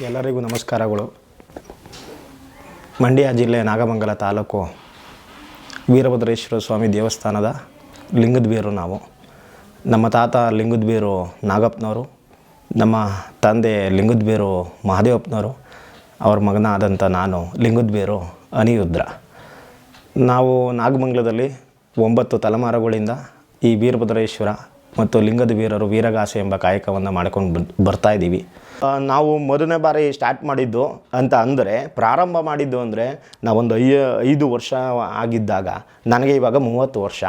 ಎಲ್ಲರಿಗೂ ನಮಸ್ಕಾರಗಳು. ಮಂಡ್ಯ ಜಿಲ್ಲೆ ನಾಗಮಂಗಲ ತಾಲೂಕು ವೀರಭದ್ರೇಶ್ವರ ಸ್ವಾಮಿ ದೇವಸ್ಥಾನದ ಲಿಂಗದ ಬೀರು ನಾವು. ನಮ್ಮ ತಾತ ಲಿಂಗದ ಬೀರು ನಾಗಪ್ಪನವರು, ನಮ್ಮ ತಂದೆ ಲಿಂಗದ ಬೀರು ಮಹಾದೇವಪ್ಪನವರು, ಅವ್ರ ಮಗನಾದಂಥ ನಾನು ಲಿಂಗದ ಬೀರು ಅನಿರುದ್ರ ನಾವು ನಾಗಮಂಗಲದಲ್ಲಿ ಒಂಬತ್ತು ತಲೆಮಾರುಗಳಿಂದ ಈ ವೀರಭದ್ರೇಶ್ವರ ಮತ್ತು ಲಿಂಗದ ವೀರರು ವೀರಗಾಸೆ ಎಂಬ ಕಾಯಕವನ್ನು ಮಾಡ್ಕೊಂಡು ಬರ್ತಾ ಇದ್ದೀವಿ. ನಾವು ಮೊದಲನೇ ಬಾರಿ ಸ್ಟಾರ್ಟ್ ಮಾಡಿದ್ದು ಅಂತ ಅಂದರೆ, ಪ್ರಾರಂಭ ಮಾಡಿದ್ದು ಅಂದರೆ ನಾವೊಂದು ಐ, ಐದು ವರ್ಷ ಆಗಿದ್ದಾಗ, ನನಗೆ ಇವಾಗ ಮೂವತ್ತು ವರ್ಷ.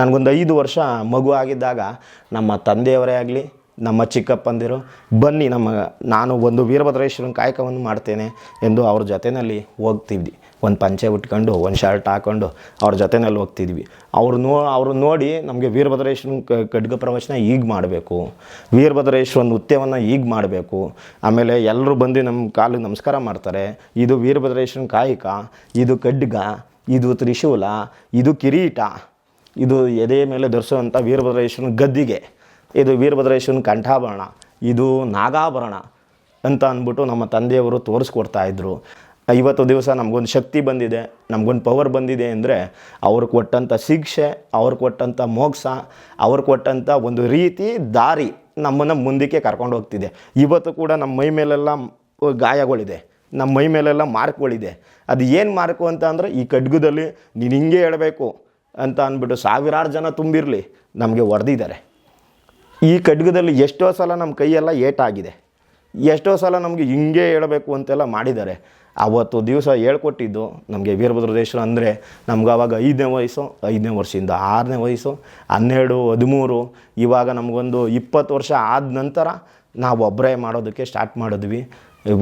ನನಗೊಂದು ಐದು ವರ್ಷ ಮಗು ಆಗಿದ್ದಾಗ, ನಮ್ಮ ತಂದೆಯವರೇ ಆಗಲಿ, ನಮ್ಮ ಚಿಕ್ಕಪ್ಪಂದಿರು, ಬನ್ನಿ ನಮ್ಮ, ನಾನು ಒಂದು ವೀರಭದ್ರೇಶ್ವರನ ಕಾಯಕವನ್ನು ಮಾಡ್ತೇನೆ ಎಂದು ಅವ್ರ ಜೊತೆಯಲ್ಲಿ ಹೋಗ್ತಿದ್ವಿ. ಒಂದು ಪಂಚೆ ಉಟ್ಕೊಂಡು, ಒಂದು ಶರ್ಟ್ ಹಾಕ್ಕೊಂಡು ಅವ್ರ ಜೊತೆನಲ್ಲಿ ಹೋಗ್ತಿದ್ವಿ. ಅವ್ರು ನೋ, ಅವ್ರು ನೋಡಿ ನಮಗೆ ವೀರಭದ್ರೇಶ್ವರನ ಖಡ್ಗ ಪ್ರವಚನ ಈಗ ಮಾಡಬೇಕು. ವೀರಭದ್ರೇಶ್ವರ ನೃತ್ಯವನ್ನು ಈಗ ಮಾಡಬೇಕು. ಆಮೇಲೆ ಎಲ್ಲರೂ ಬಂದು ನಮ್ಮ ಕಾಲಿಗೆ ನಮಸ್ಕಾರ ಮಾಡ್ತಾರೆ. ಇದು ವೀರಭದ್ರೇಶ್ವರನ ಕಾಯಕ, ಇದು ಖಡ್ಗ, ಇದು ತ್ರಿಶೂಲ, ಇದು ಕಿರೀಟ, ಇದು ಎದೆ ಮೇಲೆ ಧರಿಸುವಂಥ ವೀರಭದ್ರೇಶ್ವರನ ಗದ್ದಿಗೆ, ಇದು ವೀರಭದ್ರೇಶ್ವರನ ಕಂಠಾಭರಣ, ಇದು ನಾಗಾಭರಣ ಅಂತ ಅಂದ್ಬಿಟ್ಟು ನಮ್ಮ ತಂದೆಯವರು ತೋರಿಸ್ಕೊಡ್ತಾ ಇದ್ರು. ಇವತ್ತು ದಿವಸ ನಮಗೊಂದು ಶಕ್ತಿ ಬಂದಿದೆ, ನಮಗೊಂದು ಪವರ್ ಬಂದಿದೆ ಅಂದರೆ ಅವ್ರು ಕೊಟ್ಟಂಥ ಶಿಕ್ಷೆ, ಅವ್ರು ಕೊಟ್ಟಂಥ ಮೋಕ್ಷ, ಅವ್ರು ಕೊಟ್ಟಂಥ ಒಂದು ರೀತಿ ದಾರಿ ನಮ್ಮನ್ನು ಮುಂದಕ್ಕೆ ಕರ್ಕೊಂಡು ಹೋಗ್ತಿದೆ. ಇವತ್ತು ಕೂಡ ನಮ್ಮ ಮೈ ಮೇಲೆಲ್ಲ ಗಾಯಗಳಿದೆ ನಮ್ಮ ಮೈ ಮೇಲೆಲ್ಲ ಮಾರ್ಕ್ಗಳಿದೆ. ಅದು ಏನು ಮಾರ್ಕು ಅಂತ ಅಂದರೆ ಈ ಖಡ್ಗದಲ್ಲಿ ನೀನು ಹಿಂಗೆ ಹೇಳಬೇಕು ಅಂತ ಅಂದ್ಬಿಟ್ಟು ಸಾವಿರಾರು ಜನ ತುಂಬಿರಲಿ, ನಮಗೆ ಹೊಡೆದಿದ್ದಾರೆ. ಈ ಖಡ್ಗದಲ್ಲಿ ಎಷ್ಟೋ ಸಲ ನಮ್ಮ ಕೈಯೆಲ್ಲ ಏಟಾಗಿದೆ. ಎಷ್ಟೋ ಸಲ ನಮಗೆ ಹಿಂಗೆ ಹೇಳಬೇಕು ಅಂತೆಲ್ಲ ಮಾಡಿದ್ದಾರೆ. ಆವತ್ತು ದಿವಸ ಹೇಳ್ಕೊಟ್ಟಿದ್ದು ನಮಗೆ ವೀರಭದ್ರದೇಶ್ವರ ಅಂದರೆ ನಮ್ಗೆ ಆವಾಗ ಐದನೇ ವಯಸ್ಸು, ಐದನೇ ವರ್ಷದಿಂದ ಆರನೇ ವಯಸ್ಸು, ಹನ್ನೆರಡು, ಹದಿಮೂರು, ಇವಾಗ ನಮಗೊಂದು ಇಪ್ಪತ್ತು ವರ್ಷ ಆದ ನಂತರ ನಾವು ಒಬ್ಬರೇ ಮಾಡೋದಕ್ಕೆ ಸ್ಟಾರ್ಟ್ ಮಾಡಿದ್ವಿ.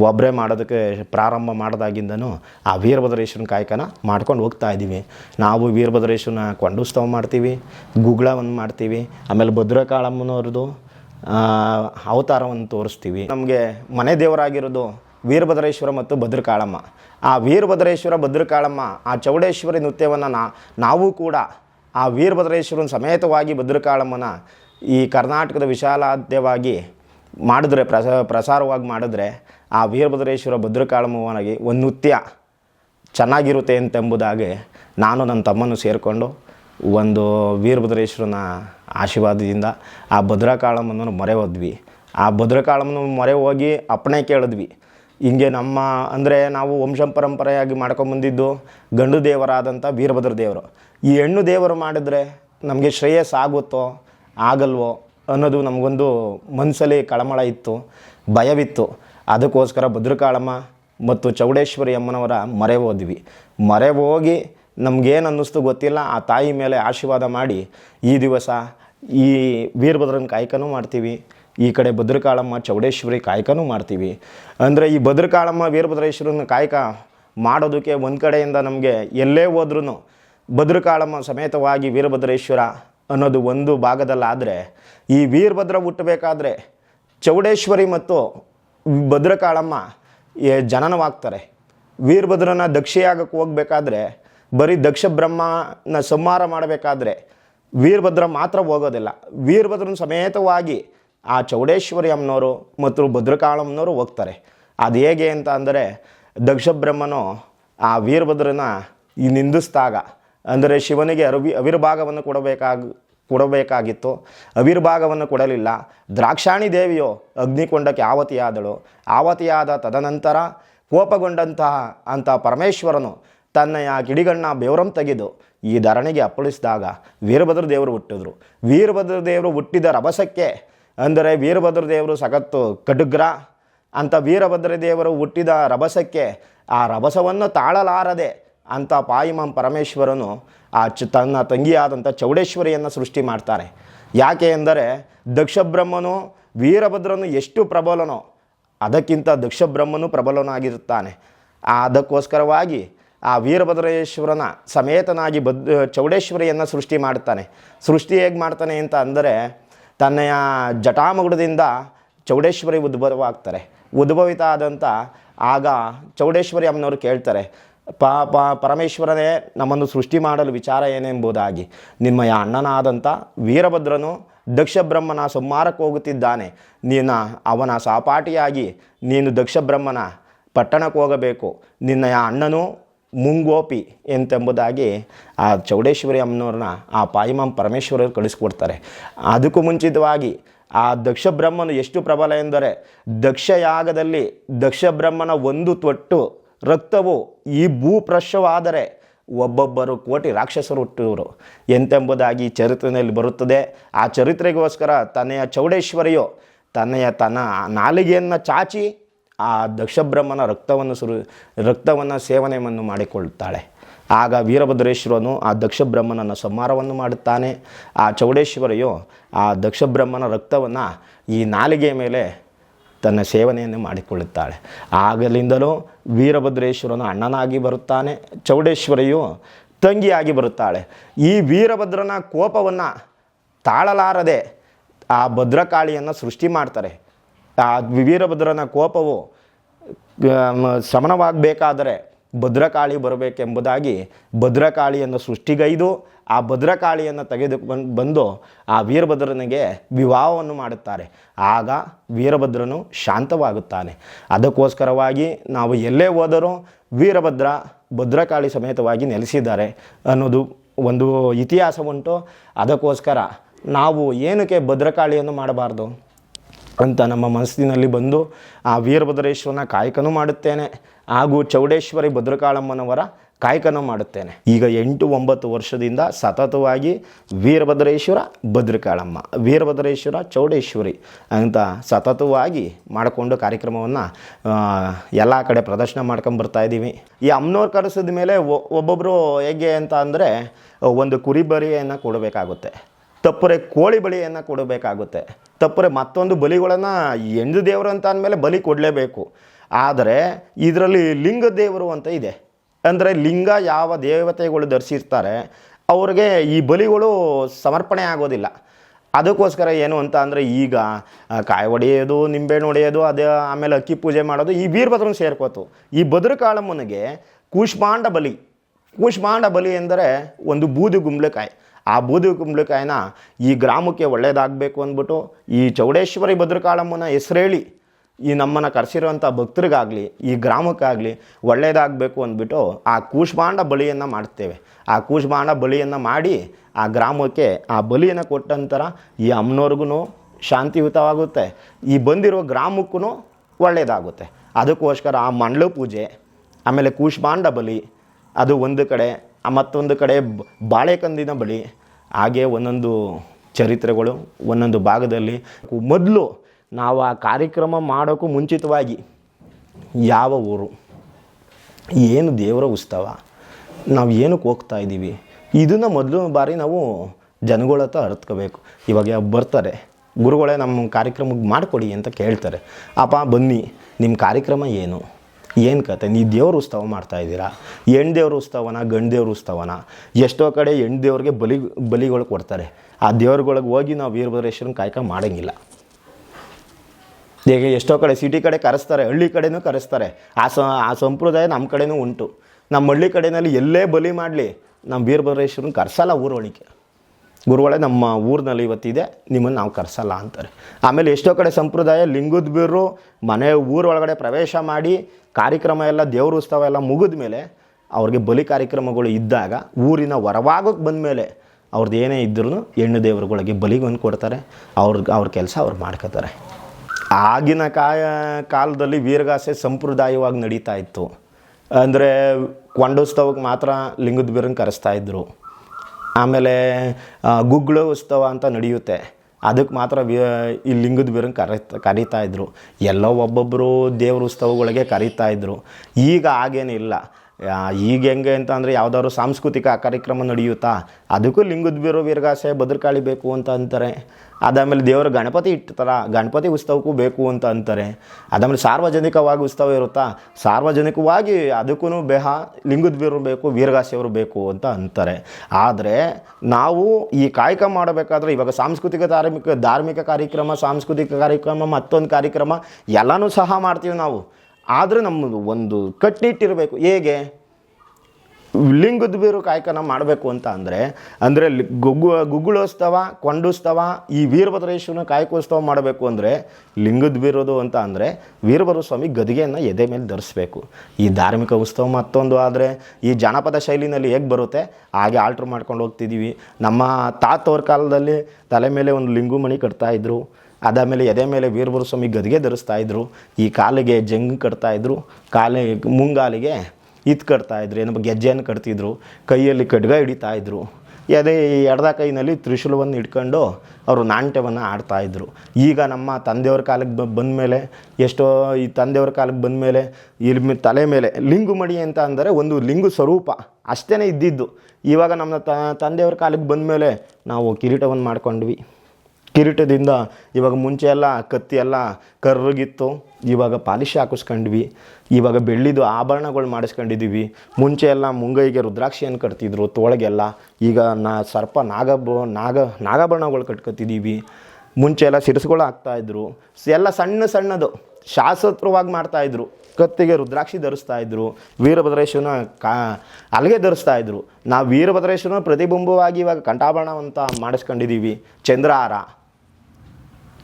ಒಬ್ಬರೇ ಮಾಡೋದಕ್ಕೆ ಪ್ರಾರಂಭ ಮಾಡಿದಾಗಿಂದನೂ ಆ ವೀರಭದ್ರೇಶ್ವರನ ಕಾಯಕನ ಮಾಡ್ಕೊಂಡು ಹೋಗ್ತಾ ಇದ್ದೀವಿ ನಾವು ವೀರಭದ್ರೇಶ್ವರನ ಕೊಂಡೋತ್ಸವ ಮಾಡ್ತೀವಿ ಗುಗ್ಳವನ್ನು ಮಾಡ್ತೀವಿ, ಆಮೇಲೆ ಭದ್ರಕಾಳಮ್ಮನವ್ರದ್ದು ಅವತಾರವನ್ನು ತೋರಿಸ್ತೀವಿ. ನಮಗೆ ಮನೆ ದೇವರಾಗಿರೋದು ವೀರಭದ್ರೇಶ್ವರ ಮತ್ತು ಭದ್ರಕಾಳಮ್ಮ. ಆ ವೀರಭದ್ರೇಶ್ವರ, ಭದ್ರಕಾಳಮ್ಮ, ಆ ಚೌಡೇಶ್ವರಿ ನೃತ್ಯವನ್ನು ನಾ ನಾವು ಕೂಡ ಆ ವೀರಭದ್ರೇಶ್ವರನ ಸಮೇತವಾಗಿ ಭದ್ರಕಾಳಮ್ಮನ ಈ ಕರ್ನಾಟಕದ ವಿಶಾಲಾದ್ಯವಾಗಿ ಮಾಡಿದ್ರೆ, ಪ್ರಸ ಪ್ರಸಾರವಾಗಿ ಮಾಡಿದ್ರೆ ಆ ವೀರಭದ್ರೇಶ್ವರ, ಭದ್ರಕಾಳಮ್ಮವನಾಗಿ ಒಂದು ನೃತ್ಯ ಚೆನ್ನಾಗಿರುತ್ತೆ ಅಂತೆಂಬುದಾಗಿ ನಾನು ನನ್ನ ತಮ್ಮನ್ನು ಸೇರಿಕೊಂಡು ಒಂದು ವೀರಭದ್ರೇಶ್ವರನ ಆಶೀರ್ವಾದದಿಂದ ಆ ಭದ್ರಕಾಳಮ್ಮನ ಮೊರೆ ಹೋದ್ವಿ. ಆ ಭದ್ರಕಾಳಮ್ಮನ ಮೊರೆ ಹೋಗಿ ಅಪ್ಪಣೆ ಕೇಳಿದ್ವಿ. ಹಿಂಗೆ ನಮ್ಮ, ಅಂದರೆ ನಾವು ವಂಶ ಪರಂಪರೆಯಾಗಿ ಮಾಡ್ಕೊಂಬಂದಿದ್ದು ಗಂಡು ದೇವರಾದಂಥ ವೀರಭದ್ರ ದೇವರು. ಈ ಹೆಣ್ಣು ದೇವರು ಮಾಡಿದ್ರೆ ನಮಗೆ ಶ್ರೇಯಸ್ ಆಗುತ್ತೋ, ಆಗಲ್ವೋ ಅನ್ನೋದು ನಮಗೊಂದು ಮನಸ್ಸಲ್ಲಿ ಕಳಮಳ ಇತ್ತು, ಭಯವಿತ್ತು. ಅದಕ್ಕೋಸ್ಕರ ಭದ್ರಕಾಳಮ್ಮ ಮತ್ತು ಚೌಡೇಶ್ವರಿ ಅಮ್ಮನವರ ಮರೆ ಹೋದ್ವಿ. ಮರೆ ಹೋಗಿ ನಮಗೇನು ಅನ್ನಿಸ್ತು ಗೊತ್ತಿಲ್ಲ, ಆ ತಾಯಿ ಮೇಲೆ ಆಶೀರ್ವಾದ ಮಾಡಿ ಈ ದಿವಸ ಈ ವೀರಭದ್ರನ ಕಾಯಕನೂ ಮಾಡ್ತೀವಿ. ಈ ಕಡೆ ಭದ್ರಕಾಳಮ್ಮ ಚೌಡೇಶ್ವರಿ ಕಾಯಕನೂ ಮಾಡ್ತೀವಿ. ಅಂದರೆ ಈ ಭದ್ರಕಾಳಮ್ಮ, ವೀರಭದ್ರೇಶ್ವರನ ಕಾಯಕ ಮಾಡೋದಕ್ಕೆ ಒಂದು ಕಡೆಯಿಂದ ನಮಗೆ ಎಲ್ಲೇ ಹೋದ್ರೂ ಭದ್ರಕಾಳಮ್ಮ ಸಮೇತವಾಗಿ ವೀರಭದ್ರೇಶ್ವರ ಅನ್ನೋದು ಒಂದು ಭಾಗದಲ್ಲಾದರೆ, ಈ ವೀರಭದ್ರ ಹುಟ್ಟಬೇಕಾದ್ರೆ ಚೌಡೇಶ್ವರಿ ಮತ್ತು ಭದ್ರಕಾಳಮ್ಮ ಜನನವಾಗ್ತಾರೆ. ವೀರಭದ್ರನ ದಕ್ಷಿಯಾಗಕ್ಕೆ ಹೋಗಬೇಕಾದ್ರೆ, ಬರೀ ದಕ್ಷ ಬ್ರಹ್ಮನ ಸಂಹಾರ ಮಾಡಬೇಕಾದ್ರೆ ವೀರಭದ್ರ ಮಾತ್ರ ಹೋಗೋದಿಲ್ಲ. ವೀರಭದ್ರನ ಸಮೇತವಾಗಿ ಆ ಚೌಡೇಶ್ವರಿ ಅಮ್ಮನವರು ಮತ್ತು ಭದ್ರಕಾಳಮ್ಮನವರು ಹೋಗ್ತಾರೆ. ಅದು ಹೇಗೆ ಅಂತ ಅಂದರೆ ದಕ್ಷ ಬ್ರಹ್ಮನು ಆ ವೀರಭದ್ರನ ಈ ನಿಂದಿಸಿದಾಗ, ಅಂದರೆ ಶಿವನಿಗೆ ಅರವಿ, ಅವಿರ್ಭಾಗವನ್ನು ಕೊಡಬೇಕಾಗ, ಕೊಡಬೇಕಾಗಿತ್ತು. ಅವಿರ್ಭಾಗವನ್ನು ಕೊಡಲಿಲ್ಲ. ದ್ರಾಕ್ಷಾಣಿ ದೇವಿಯು ಅಗ್ನಿಕೊಂಡಕ್ಕೆ ಆವತಿಯಾದಳು. ಆವತಿಯಾದ ತದನಂತರ ಕೋಪಗೊಂಡಂತಹ ಅಂಥ ಪರಮೇಶ್ವರನು ತನ್ನ ಆ ಕಿಡಿಗಣ್ಣ ಬೆವರಂ ತೆಗೆದು ಈ ಧರಣಿಗೆ ಅಪ್ಪಳಿಸಿದಾಗ ವೀರಭದ್ರ ದೇವರು ಹುಟ್ಟಿದ್ರು. ವೀರಭದ್ರ ದೇವರು ಹುಟ್ಟಿದ ರಭಸಕ್ಕೆ ಅಂದರೆ ವೀರಭದ್ರ ದೇವರು ಸಖತ್ತು ಕಡುಗ್ರ ಅಂತ ವೀರಭದ್ರ ದೇವರು ಹುಟ್ಟಿದ ರಭಸಕ್ಕೆ ಆ ರಭಸವನ್ನು ತಾಳಲಾರದೆ ಅಂತ ಪಾಯಿಮಾಂ ಪರಮೇಶ್ವರನು ಆ ಚ ತನ್ನ ತಂಗಿಯಾದಂಥ ಚೌಡೇಶ್ವರಿಯನ್ನು ಸೃಷ್ಟಿ ಮಾಡ್ತಾರೆ. ಯಾಕೆ ಎಂದರೆ ದಕ್ಷಬ್ರಹ್ಮನು ವೀರಭದ್ರನು ಎಷ್ಟು ಪ್ರಬಲನೋ ಅದಕ್ಕಿಂತ ದಕ್ಷಬ್ರಹ್ಮನು ಪ್ರಬಲನಾಗಿರುತ್ತಾನೆ. ಅದಕ್ಕೋಸ್ಕರವಾಗಿ ಆ ವೀರಭದ್ರೇಶ್ವರನ ಸಮೇತನಾಗಿ ಬದ್ ಚೌಡೇಶ್ವರಿಯನ್ನು ಸೃಷ್ಟಿ ಮಾಡ್ತಾನೆ. ಸೃಷ್ಟಿ ಹೇಗೆ ಮಾಡ್ತಾನೆ ಅಂತ ಅಂದರೆ ತನ್ನಯ ಜಟಾಮಗುಡದಿಂದ ಚೌಡೇಶ್ವರಿ ಉದ್ಭವವಾಗ್ತಾರೆ. ಉದ್ಭವಿತ ಆದಂಥ ಆಗ ಚೌಡೇಶ್ವರಿ ಅಮ್ಮನವರು ಕೇಳ್ತಾರೆ ಪ ಪರಮೇಶ್ವರನೇ, ನಮ್ಮನ್ನು ಸೃಷ್ಟಿ ಮಾಡಲು ವಿಚಾರ ಏನೆಂಬುದಾಗಿ. ನಿಮ್ಮಯ ಅಣ್ಣನಾದಂಥ ವೀರಭದ್ರನು ದಕ್ಷ ಬ್ರಹ್ಮನ ಸಂಹಾರಕ್ಕೆ ಹೋಗುತ್ತಿದ್ದಾನೆ. ನೀನ ಅವನ ಸಹಪಾಠಿಯಾಗಿ ನೀನು ದಕ್ಷ ಬ್ರಹ್ಮನ ಪಟ್ಟಣಕ್ಕೆ ಹೋಗಬೇಕು. ನಿನ್ನ ಅಣ್ಣನು ಮುಂಗೋಪಿ ಎಂತೆಂಬುದಾಗಿ ಆ ಚೌಡೇಶ್ವರಿ ಅಮ್ಮನವ್ರನ್ನ, ಆ ಪಾಯಿಮಾಂ ಪರಮೇಶ್ವರರು ಕಳಿಸ್ಕೊಡ್ತಾರೆ. ಅದಕ್ಕೂ ಮುಂಚಿತವಾಗಿ ಆ ದಕ್ಷ ಬ್ರಹ್ಮನು ಎಷ್ಟು ಪ್ರಬಲ ಎಂದರೆ, ದಕ್ಷಯಾಗದಲ್ಲಿ ದಕ್ಷ ಬ್ರಹ್ಮನ ಒಂದು ತೊಟ್ಟು ರಕ್ತವು ಈ ಭೂಪ್ರಶವಾದರೆ ಒಬ್ಬೊಬ್ಬರು ಕೋಟಿ ರಾಕ್ಷಸರು ಹುಟ್ಟುವರು ಎಂತೆಂಬುದಾಗಿ ಚರಿತ್ರೆಯಲ್ಲಿ ಬರುತ್ತದೆ. ಆ ಚರಿತ್ರೆಗೋಸ್ಕರ ತನ್ನೆಯ ಚೌಡೇಶ್ವರಿಯು ತನ್ನೆಯ ತನ್ನ ನಾಲಿಗೆಯನ್ನು ಚಾಚಿ ಆ ದಕ್ಷಬ್ರಹ್ಮನ ರಕ್ತವನ್ನು ಸುರು, ರಕ್ತವನ್ನು ಸೇವನೆಯನ್ನು ಮಾಡಿಕೊಳ್ಳುತ್ತಾಳೆ. ಆಗ ವೀರಭದ್ರೇಶ್ವರನು ಆ ದಕ್ಷಬ್ರಹ್ಮನನ್ನು ಸಂಹಾರವನ್ನು ಮಾಡುತ್ತಾನೆ. ಆ ಚೌಡೇಶ್ವರಿಯು ಆ ದಕ್ಷಬ್ರಹ್ಮನ ರಕ್ತವನ್ನು ಈ ನಾಲಿಗೆಯ ಮೇಲೆ ತನ್ನ ಸೇವನೆಯನ್ನು ಮಾಡಿಕೊಳ್ಳುತ್ತಾಳೆ. ಆಗಲಿಂದಲೂ ವೀರಭದ್ರೇಶ್ವರನು ಅಣ್ಣನಾಗಿ ಬರುತ್ತಾನೆ. ಚೌಡೇಶ್ವರಿಯು ತಂಗಿಯಾಗಿ ಬರುತ್ತಾಳೆ. ಈ ವೀರಭದ್ರನ ಕೋಪವನ್ನು ತಾಳಲಾರದೆ ಆ ಭದ್ರಕಾಳಿಯನ್ನು ಸೃಷ್ಟಿ ಮಾಡ್ತಾರೆ. ಆ ವೀರಭದ್ರನ ಕೋಪವು ಶಮನವಾಗಬೇಕಾದರೆ ಭದ್ರಕಾಳಿ ಬರಬೇಕೆಂಬುದಾಗಿ ಭದ್ರಕಾಳಿಯನ್ನು ಸೃಷ್ಟಿಗೈದು, ಆ ಭದ್ರಕಾಳಿಯನ್ನು ತೆಗೆದುಕೊಂಡು ಬಂದು ಆ ವೀರಭದ್ರನಿಗೆ ವಿವಾಹವನ್ನು ಮಾಡುತ್ತಾರೆ. ಆಗ ವೀರಭದ್ರನು ಶಾಂತವಾಗುತ್ತಾನೆ. ಅದಕ್ಕೋಸ್ಕರವಾಗಿ ನಾವು ಎಲ್ಲೇ ಹೋದರೂ ವೀರಭದ್ರ ಭದ್ರಕಾಳಿ ಸಮೇತವಾಗಿ ನೆಲೆಸಿದ್ದಾರೆ ಅನ್ನೋದು ಒಂದು ಇತಿಹಾಸ ಉಂಟು ಅದಕ್ಕೋಸ್ಕರ ನಾವು ಏನಕ್ಕೆ ಭದ್ರಕಾಳಿಯನ್ನು ಮಾಡಬಾರ್ದು? ಅಂತ ನಮ್ಮ ಮನಸ್ಸಿನಲ್ಲಿ ಬಂದು ಆ ವೀರಭದ್ರೇಶ್ವರನ ಕಾಯಕನೂ ಮಾಡುತ್ತೇನೆ. ಹಾಗೂ ಚೌಡೇಶ್ವರಿ ಭದ್ರಕಾಳಮ್ಮನವರ ಕಾಯಕನೂ ಮಾಡುತ್ತೇನೆ. ಈಗ ಎಂಟು ಒಂಬತ್ತು ವರ್ಷದಿಂದ ಸತತವಾಗಿ ವೀರಭದ್ರೇಶ್ವರ ಭದ್ರಕಾಳಮ್ಮ, ವೀರಭದ್ರೇಶ್ವರ ಚೌಡೇಶ್ವರಿ ಅಂತ ಸತತವಾಗಿ ಮಾಡಿಕೊಂಡು ಕಾರ್ಯಕ್ರಮವನ್ನು ಎಲ್ಲ ಕಡೆ ಪ್ರದರ್ಶನ ಮಾಡ್ಕೊಂಡು ಬರ್ತಾ ಇದ್ದೀವಿ. ಈ ಅಮ್ನೋರ್ ಕರೆಸಿದ ಮೇಲೆ ಒಬ್ಬೊಬ್ಬರು ಹೇಗೆ ಅಂತ ಅಂದರೆ, ಒಂದು ಕುರಿಬರಿಯನ್ನು ಕೊಡಬೇಕಾಗುತ್ತೆ. ತಪ್ಪರೆ ಕೋಳಿ ಬಲಿಯನ್ನು ಕೊಡಬೇಕಾಗುತ್ತೆ. ತಪ್ಪರೆ ಮತ್ತೊಂದು ಬಲಿಗಳನ್ನು ಹೆಣ್ಣು ದೇವರು ಅಂತ ಅಂದಮೇಲೆ ಬಲಿ ಕೊಡಲೇಬೇಕು. ಆದರೆ ಇದರಲ್ಲಿ ಲಿಂಗ ದೇವರು ಅಂತ ಇದೆ. ಅಂದರೆ ಲಿಂಗ ಯಾವ ದೇವತೆಗಳು ಧರಿಸಿರ್ತಾರೆ ಅವ್ರಿಗೆ ಈ ಬಲಿಗಳು ಸಮರ್ಪಣೆ ಆಗೋದಿಲ್ಲ. ಅದಕ್ಕೋಸ್ಕರ ಏನು ಅಂತ ಅಂದರೆ ಈಗ ಕಾಯಿ ಒಡೆಯೋದು ನಿಂಬೆಹಣ್ಣು ಒಡೆಯೋದು, ಅದು ಆಮೇಲೆ ಅಕ್ಕಿ ಪೂಜೆ ಮಾಡೋದು, ಈ ವೀರಭದ್ರನ ಸೇರ್ಕೋತು. ಈ ಭದ್ರಕಾಳಮ್ಮನಿಗೆ ಕೂಷ್ಮಾಂಡ ಬಲಿ. ಕೂಷ್ಮಾಂಡ ಬಲಿ ಎಂದರೆ ಒಂದು ಬೂದು ಗುಂಬಳಕಾಯಿ. ಆ ಬೂದಿ ಕುಂಬಳಕಾಯಿನ ಈ ಗ್ರಾಮಕ್ಕೆ ಒಳ್ಳೆಯದಾಗಬೇಕು ಅಂದ್ಬಿಟ್ಟು ಈ ಚೌಡೇಶ್ವರಿ ಭದ್ರಕಾಳಮ್ಮನ ಹೆಸರೇಳಿ ಈ ನಮ್ಮನ್ನು ಕರೆಸಿರುವಂಥ ಭಕ್ತರಿಗಾಗಲಿ, ಈ ಗ್ರಾಮಕ್ಕಾಗಲಿ ಒಳ್ಳೆಯದಾಗಬೇಕು ಅಂದ್ಬಿಟ್ಟು ಆ ಕೂಷ್ಮಾಂಡ ಬಲಿಯನ್ನು ಮಾಡ್ತೇವೆ. ಆ ಕೂಷ್ಮಾಂಡ ಬಲಿಯನ್ನು ಮಾಡಿ ಆ ಗ್ರಾಮಕ್ಕೆ ಆ ಬಲಿಯನ್ನು ಕೊಟ್ಟ ನಂತರ ಈ ಅಮ್ಮನವ್ರಿಗೂ ಶಾಂತಿಯುತವಾಗುತ್ತೆ. ಈ ಬಂದಿರೋ ಗ್ರಾಮಕ್ಕೂ ಒಳ್ಳೆಯದಾಗುತ್ತೆ ಅದಕ್ಕೋಸ್ಕರ ಆ ಮಂಡಲ ಪೂಜೆ, ಆಮೇಲೆ ಕೂಷ್ಮಾಂಡ ಬಲಿ, ಅದು ಒಂದು ಕಡೆ. ಮತ್ತೊಂದು ಕಡೆ ಬಾಳೆಕಂದಿನ ಬಳಿ ಹಾಗೆ ಒಂದೊಂದು ಚರಿತ್ರೆಗಳು, ಒಂದೊಂದು ಭಾಗದಲ್ಲಿ ಮೊದಲು ನಾವು ಆ ಕಾರ್ಯಕ್ರಮ ಮಾಡೋಕ್ಕೂ ಮುಂಚಿತವಾಗಿ ಯಾವ ಊರು, ಏನು ದೇವರ ಉತ್ಸವ, ನಾವು ಏನಕ್ಕೆ ಹೋಗ್ತಾ ಇದ್ದೀವಿ, ಇದನ್ನು ಮೊದಲು ಬಾರಿ ನಾವು ಜನಗಳ ಹತ್ರ ಅರ್ತ್ಕೋಬೇಕು. ಇವಾಗ ಬರ್ತಾರೆ, ಗುರುಗಳೇ ನಮ್ಮ ಕಾರ್ಯಕ್ರಮಕ್ಕೆ ಮಾಡಿಕೊಡಿ ಅಂತ ಕೇಳ್ತಾರೆ. ಅಪ್ಪ ಬನ್ನಿ, ನಿಮ್ಮ ಕಾರ್ಯಕ್ರಮ ಏನು? ಏನು ಕತೆ? ನೀವು ದೇವ್ರ ಉತ್ಸವ ಮಾಡ್ತಾ ಇದ್ದೀರಾ? ಹೆಣ್ಣು ದೇವ್ರ ಉತ್ಸವನ ಗಂಡು ದೇವ್ರ ಉತ್ಸವನ ಎಷ್ಟೋ ಕಡೆ ಹೆಣ್ಣು ದೇವ್ರಿಗೆ ಬಲಿ, ಬಲಿಗಳು ಕೊಡ್ತಾರೆ. ಆ ದೇವ್ರಗಳಿಗೆ ಹೋಗಿ ನಾವು ವೀರಭದ್ರೇಶ್ವರನ ಕಾಯ್ಕ ಮಾಡೋಂಗಿಲ್ಲ. ಹೇಗೆ ಎಷ್ಟೋ ಕಡೆ ಸಿಟಿ ಕಡೆ ಕರೆಸ್ತಾರೆ, ಹಳ್ಳಿ ಕಡೆನೂ ಕರೆಸ್ತಾರೆ. ಆ ಸ, ಆ ಸಂಪ್ರದಾಯ ನಮ್ಮ ಕಡೆನೂ ಉಂಟು. ನಮ್ಮ ಹಳ್ಳಿ ಕಡೆಯಲ್ಲಿ ಎಲ್ಲೇ ಬಲಿ ಮಾಡಲಿ ನಮ್ಮ ವೀರಭದ್ರೇಶ್ವರನ ಕರೆಸಲ್ಲ ಊರೊಳಗೆ ಗುರುಗಳೇ, ನಮ್ಮ ಊರಿನಲ್ಲಿ ಇವತ್ತಿದೆ, ನಿಮ್ಮನ್ನು ನಾವು ಕರೆಸಲ್ಲ ಅಂತಾರೆ. ಆಮೇಲೆ ಎಷ್ಟೋ ಕಡೆ ಸಂಪ್ರದಾಯ ಲಿಂಗದ ಬೀರು ಮನೆ ಊರೊಳಗಡೆ ಪ್ರವೇಶ ಮಾಡಿ ಕಾರ್ಯಕ್ರಮ ಎಲ್ಲ, ದೇವ್ರ ಉತ್ಸವ ಎಲ್ಲ ಮುಗಿದ ಮೇಲೆ ಅವ್ರಿಗೆ ಬಲಿ ಕಾರ್ಯಕ್ರಮಗಳು ಇದ್ದಾಗ ಊರಿನ ಹೊರಭಾಗಕ್ಕೆ ಬಂದ ಮೇಲೆ ಅವ್ರದ್ದು ಏನೇ ಇದ್ರೂ ಹೆಣ್ಣು ದೇವರುಗಳಿಗೆ ಬಲಿಗೊಂದು ಕೊಡ್ತಾರೆ. ಅವ್ರಿಗೆ ಅವ್ರ ಕೆಲಸ ಅವ್ರು ಮಾಡ್ಕೋತಾರೆ. ಆಗಿನ ಕಾಯ, ಕಾಲದಲ್ಲಿ ವೀರಗಾಸೆ ಸಂಪ್ರದಾಯವಾಗಿ ನಡೀತಾ ಇತ್ತು. ಅಂದರೆ ಕೊಂಡೋತ್ಸವಕ್ಕೆ ಮಾತ್ರ ಲಿಂಗದ ಬೀರನ್ನು ಕರೆಸ್ತಾ ಇದ್ದರು ಆಮೇಲೆ ಗುಗ್ಳು ಗುಗ್ಗಳ ಉತ್ಸವ ಅಂತ ನಡೆಯುತ್ತೆ. ಅದಕ್ಕೆ ಮಾತ್ರ ಈ ಲಿಂಗದ ಬೇರೆ ಕರೀತ ಕರೀತಾ ಇದ್ದರು ಎಲ್ಲೋ ಒಬ್ಬೊಬ್ಬರು ದೇವ್ರ ಉತ್ಸವಗಳಿಗೆ ಕರೀತಾ ಇದ್ದರು ಈಗ ಹಾಗೇನಿಲ್ಲ ಈಗ ಹೆಂಗೆ ಅಂತ ಅಂದರೆ ಯಾವುದಾದ್ರು ಸಾಂಸ್ಕೃತಿಕ ಕಾರ್ಯಕ್ರಮ ನಡೆಯುತ್ತಾ? ಅದಕ್ಕೂ ಲಿಂಗದ ಬೀರು ವೀರಗಾಸೆ ಭದ್ರಕಾಳಿ ಬೇಕು ಅಂತ ಅಂತಾರೆ. ಅದಾದಮೇಲೆ ದೇವರು ಗಣಪತಿ ಇಟ್ಟಿರ್ತಾರ ಗಣಪತಿ ಉತ್ಸವಕ್ಕೂ ಬೇಕು ಅಂತ ಅಂತಾರೆ. ಅದಾದಮೇಲೆ ಸಾರ್ವಜನಿಕವಾಗಿ ಉತ್ಸವ ಇರುತ್ತಾ? ಸಾರ್ವಜನಿಕವಾಗಿ ಅದಕ್ಕೂ ಬೇಹ ಲಿಂಗದ ಬೀರು ಬೇಕು, ವೀರಗಾಸಿಯವರು ಬೇಕು ಅಂತ ಅಂತಾರೆ. ಆದರೆ ನಾವು ಈ ಕಾಯಕ ಮಾಡಬೇಕಾದ್ರೆ ಇವಾಗ ಸಾಂಸ್ಕೃತಿಕ ಧಾರ್ಮಿಕ ಧಾರ್ಮಿಕ ಕಾರ್ಯಕ್ರಮ, ಸಾಂಸ್ಕೃತಿಕ ಕಾರ್ಯಕ್ರಮ, ಮತ್ತೊಂದು ಕಾರ್ಯಕ್ರಮ ಎಲ್ಲನೂ ಸಹ ಮಾಡ್ತೀವಿ ನಾವು. ಆದರೆ ನಮ್ಮದು ಒಂದು ಕಟ್ಟಿಟ್ಟಿರಬೇಕು ಹೇಗೆ? ಲಿಂಗದ ಬೀರು ಕಾಯಕನ ಮಾಡಬೇಕು ಅಂತ ಅಂದರೆ ಅಂದರೆ ಗುಗ್ಗು ಗುಗ್ಗುಳೋತ್ಸವ ಕೊಂಡೋಸ್ತವ, ಈ ವೀರಭದ್ರೇಶ್ವರನ ಕಾಯಕೋತ್ಸವ ಮಾಡಬೇಕು ಅಂದರೆ ಲಿಂಗದ ಬೀರೋದು ಅಂತ ಅಂದರೆ ವೀರಭದ್ರ ಸ್ವಾಮಿ ಗದಿಗೆಯನ್ನು ಎದೆ ಮೇಲೆ ಧರಿಸ್ಬೇಕು. ಈ ಧಾರ್ಮಿಕ ಉತ್ಸವ ಮತ್ತೊಂದು ಆದರೆ, ಈ ಜಾನಪದ ಶೈಲಿನಲ್ಲಿ ಹೇಗೆ ಬರುತ್ತೆ? ಹಾಗೆ ಆಲ್ಟ್ರ್ ಮಾಡ್ಕೊಂಡು ಹೋಗ್ತಿದ್ದೀವಿ ನಮ್ಮ ತಾತವ್ರ ಕಾಲದಲ್ಲಿ ತಲೆ ಮೇಲೆ ಒಂದು ಲಿಂಗು ಮಣಿ ಕಟ್ತಾಯಿದ್ರು ಅದಾದಮೇಲೆ ಎದೆ ಮೇಲೆ ವೀರಭದ್ರ ಸ್ವಾಮಿ ಗದಿಗೆ ಧರಿಸ್ತಾಯಿದ್ರು ಈ ಕಾಲಿಗೆ ಜಂಗ್ ಕಟ್ತಾ ಕಾಲಿಗೆ ಕಾಲಿ ಮುಂಗಾಲಿಗೆ ಇದು ಕಟ್ತಾ ಇದ್ರು ಏನಪ್ಪ ಗೆಜ್ಜೆಯನ್ನು ಕಟ್ತಿದ್ರು, ಕೈಯಲ್ಲಿ ಖಡ್ಗ ಹಿಡಿತಾ ಇದ್ರು. ಅದೇ ಎಡದ ಕೈನಲ್ಲಿ ತ್ರಿಶೂಲವನ್ನು ಇಟ್ಕೊಂಡು ಅವರು ನಾಟ್ಯವನ್ನು ಆಡ್ತಾ ಇದ್ರು. ಈಗ ನಮ್ಮ ತಂದೆಯವ್ರ ಕಾಲಕ್ಕೆ ಬಂದ ಮೇಲೆ, ಎಷ್ಟೋ ಈ ತಂದೆಯವ್ರ ಕಾಲಕ್ಕೆ ಬಂದ ಮೇಲೆ, ಇಲ್ಲಿ ತಲೆ ಮೇಲೆ ಲಿಂಗು ಮಡಿ ಅಂತ ಅಂದರೆ ಒಂದು ಲಿಂಗು ಸ್ವರೂಪ ಅಷ್ಟೇ ಇದ್ದಿದ್ದು. ಇವಾಗ ನಮ್ಮ ತಂದೆಯವ್ರ ಕಾಲಕ್ಕೆ ಬಂದ ಮೇಲೆ ನಾವು ಕಿರೀಟವನ್ನು ಮಾಡ್ಕೊಂಡ್ವಿ. ಕಿರೀಟದಿಂದ ಇವಾಗ ಮುಂಚೆ ಎಲ್ಲ ಕತ್ತಿ ಎಲ್ಲ ಕರ್ರಗಿತ್ತು, ಇವಾಗ ಪಾಲಿಶ್ ಹಾಕಿಸ್ಕೊಂಡ್ವಿ. ಇವಾಗ ಬೆಳ್ಳಿದು ಆಭರಣಗಳು ಮಾಡಿಸ್ಕೊಂಡಿದ್ದೀವಿ ಮುಂಚೆ ಎಲ್ಲ ಮುಂಗೈಗೆ ರುದ್ರಾಕ್ಷಿಯನ್ನು ಕಟ್ತಿದ್ರು, ತೋಳಗೆಲ್ಲ. ಈಗ ನಾ ಸರ್ಪ ನಾಗ ನಾಗ, ನಾಗಾಭರಣಗಳು ಕಟ್ಕೊತಿದ್ದೀವಿ ಮುಂಚೆ ಎಲ್ಲ ಸಿರಸುಗಳು ಹಾಕ್ತಾಯಿದ್ರು ಎಲ್ಲ ಸಣ್ಣ ಸಣ್ಣದು ಶಾಸ್ತ್ರವಾಗಿ ಮಾಡ್ತಾಯಿದ್ರು ಕತ್ತಿಗೆ ರುದ್ರಾಕ್ಷಿ ಧರಿಸ್ತಾ ಇದ್ರು. ವೀರಭದ್ರೇಶ್ವರನ ಕಾ ಅಲ್ಲಿಗೆ ಧರಿಸ್ತಾ ಇದ್ರು. ನಾವು ವೀರಭದ್ರೇಶ್ವರನ ಪ್ರತಿಬಿಂಬವಾಗಿ ಇವಾಗ ಕಂಠಾಭರಣ ಅಂತ ಮಾಡಿಸ್ಕೊಂಡಿದ್ದೀವಿ ಚಂದ್ರಹಾರ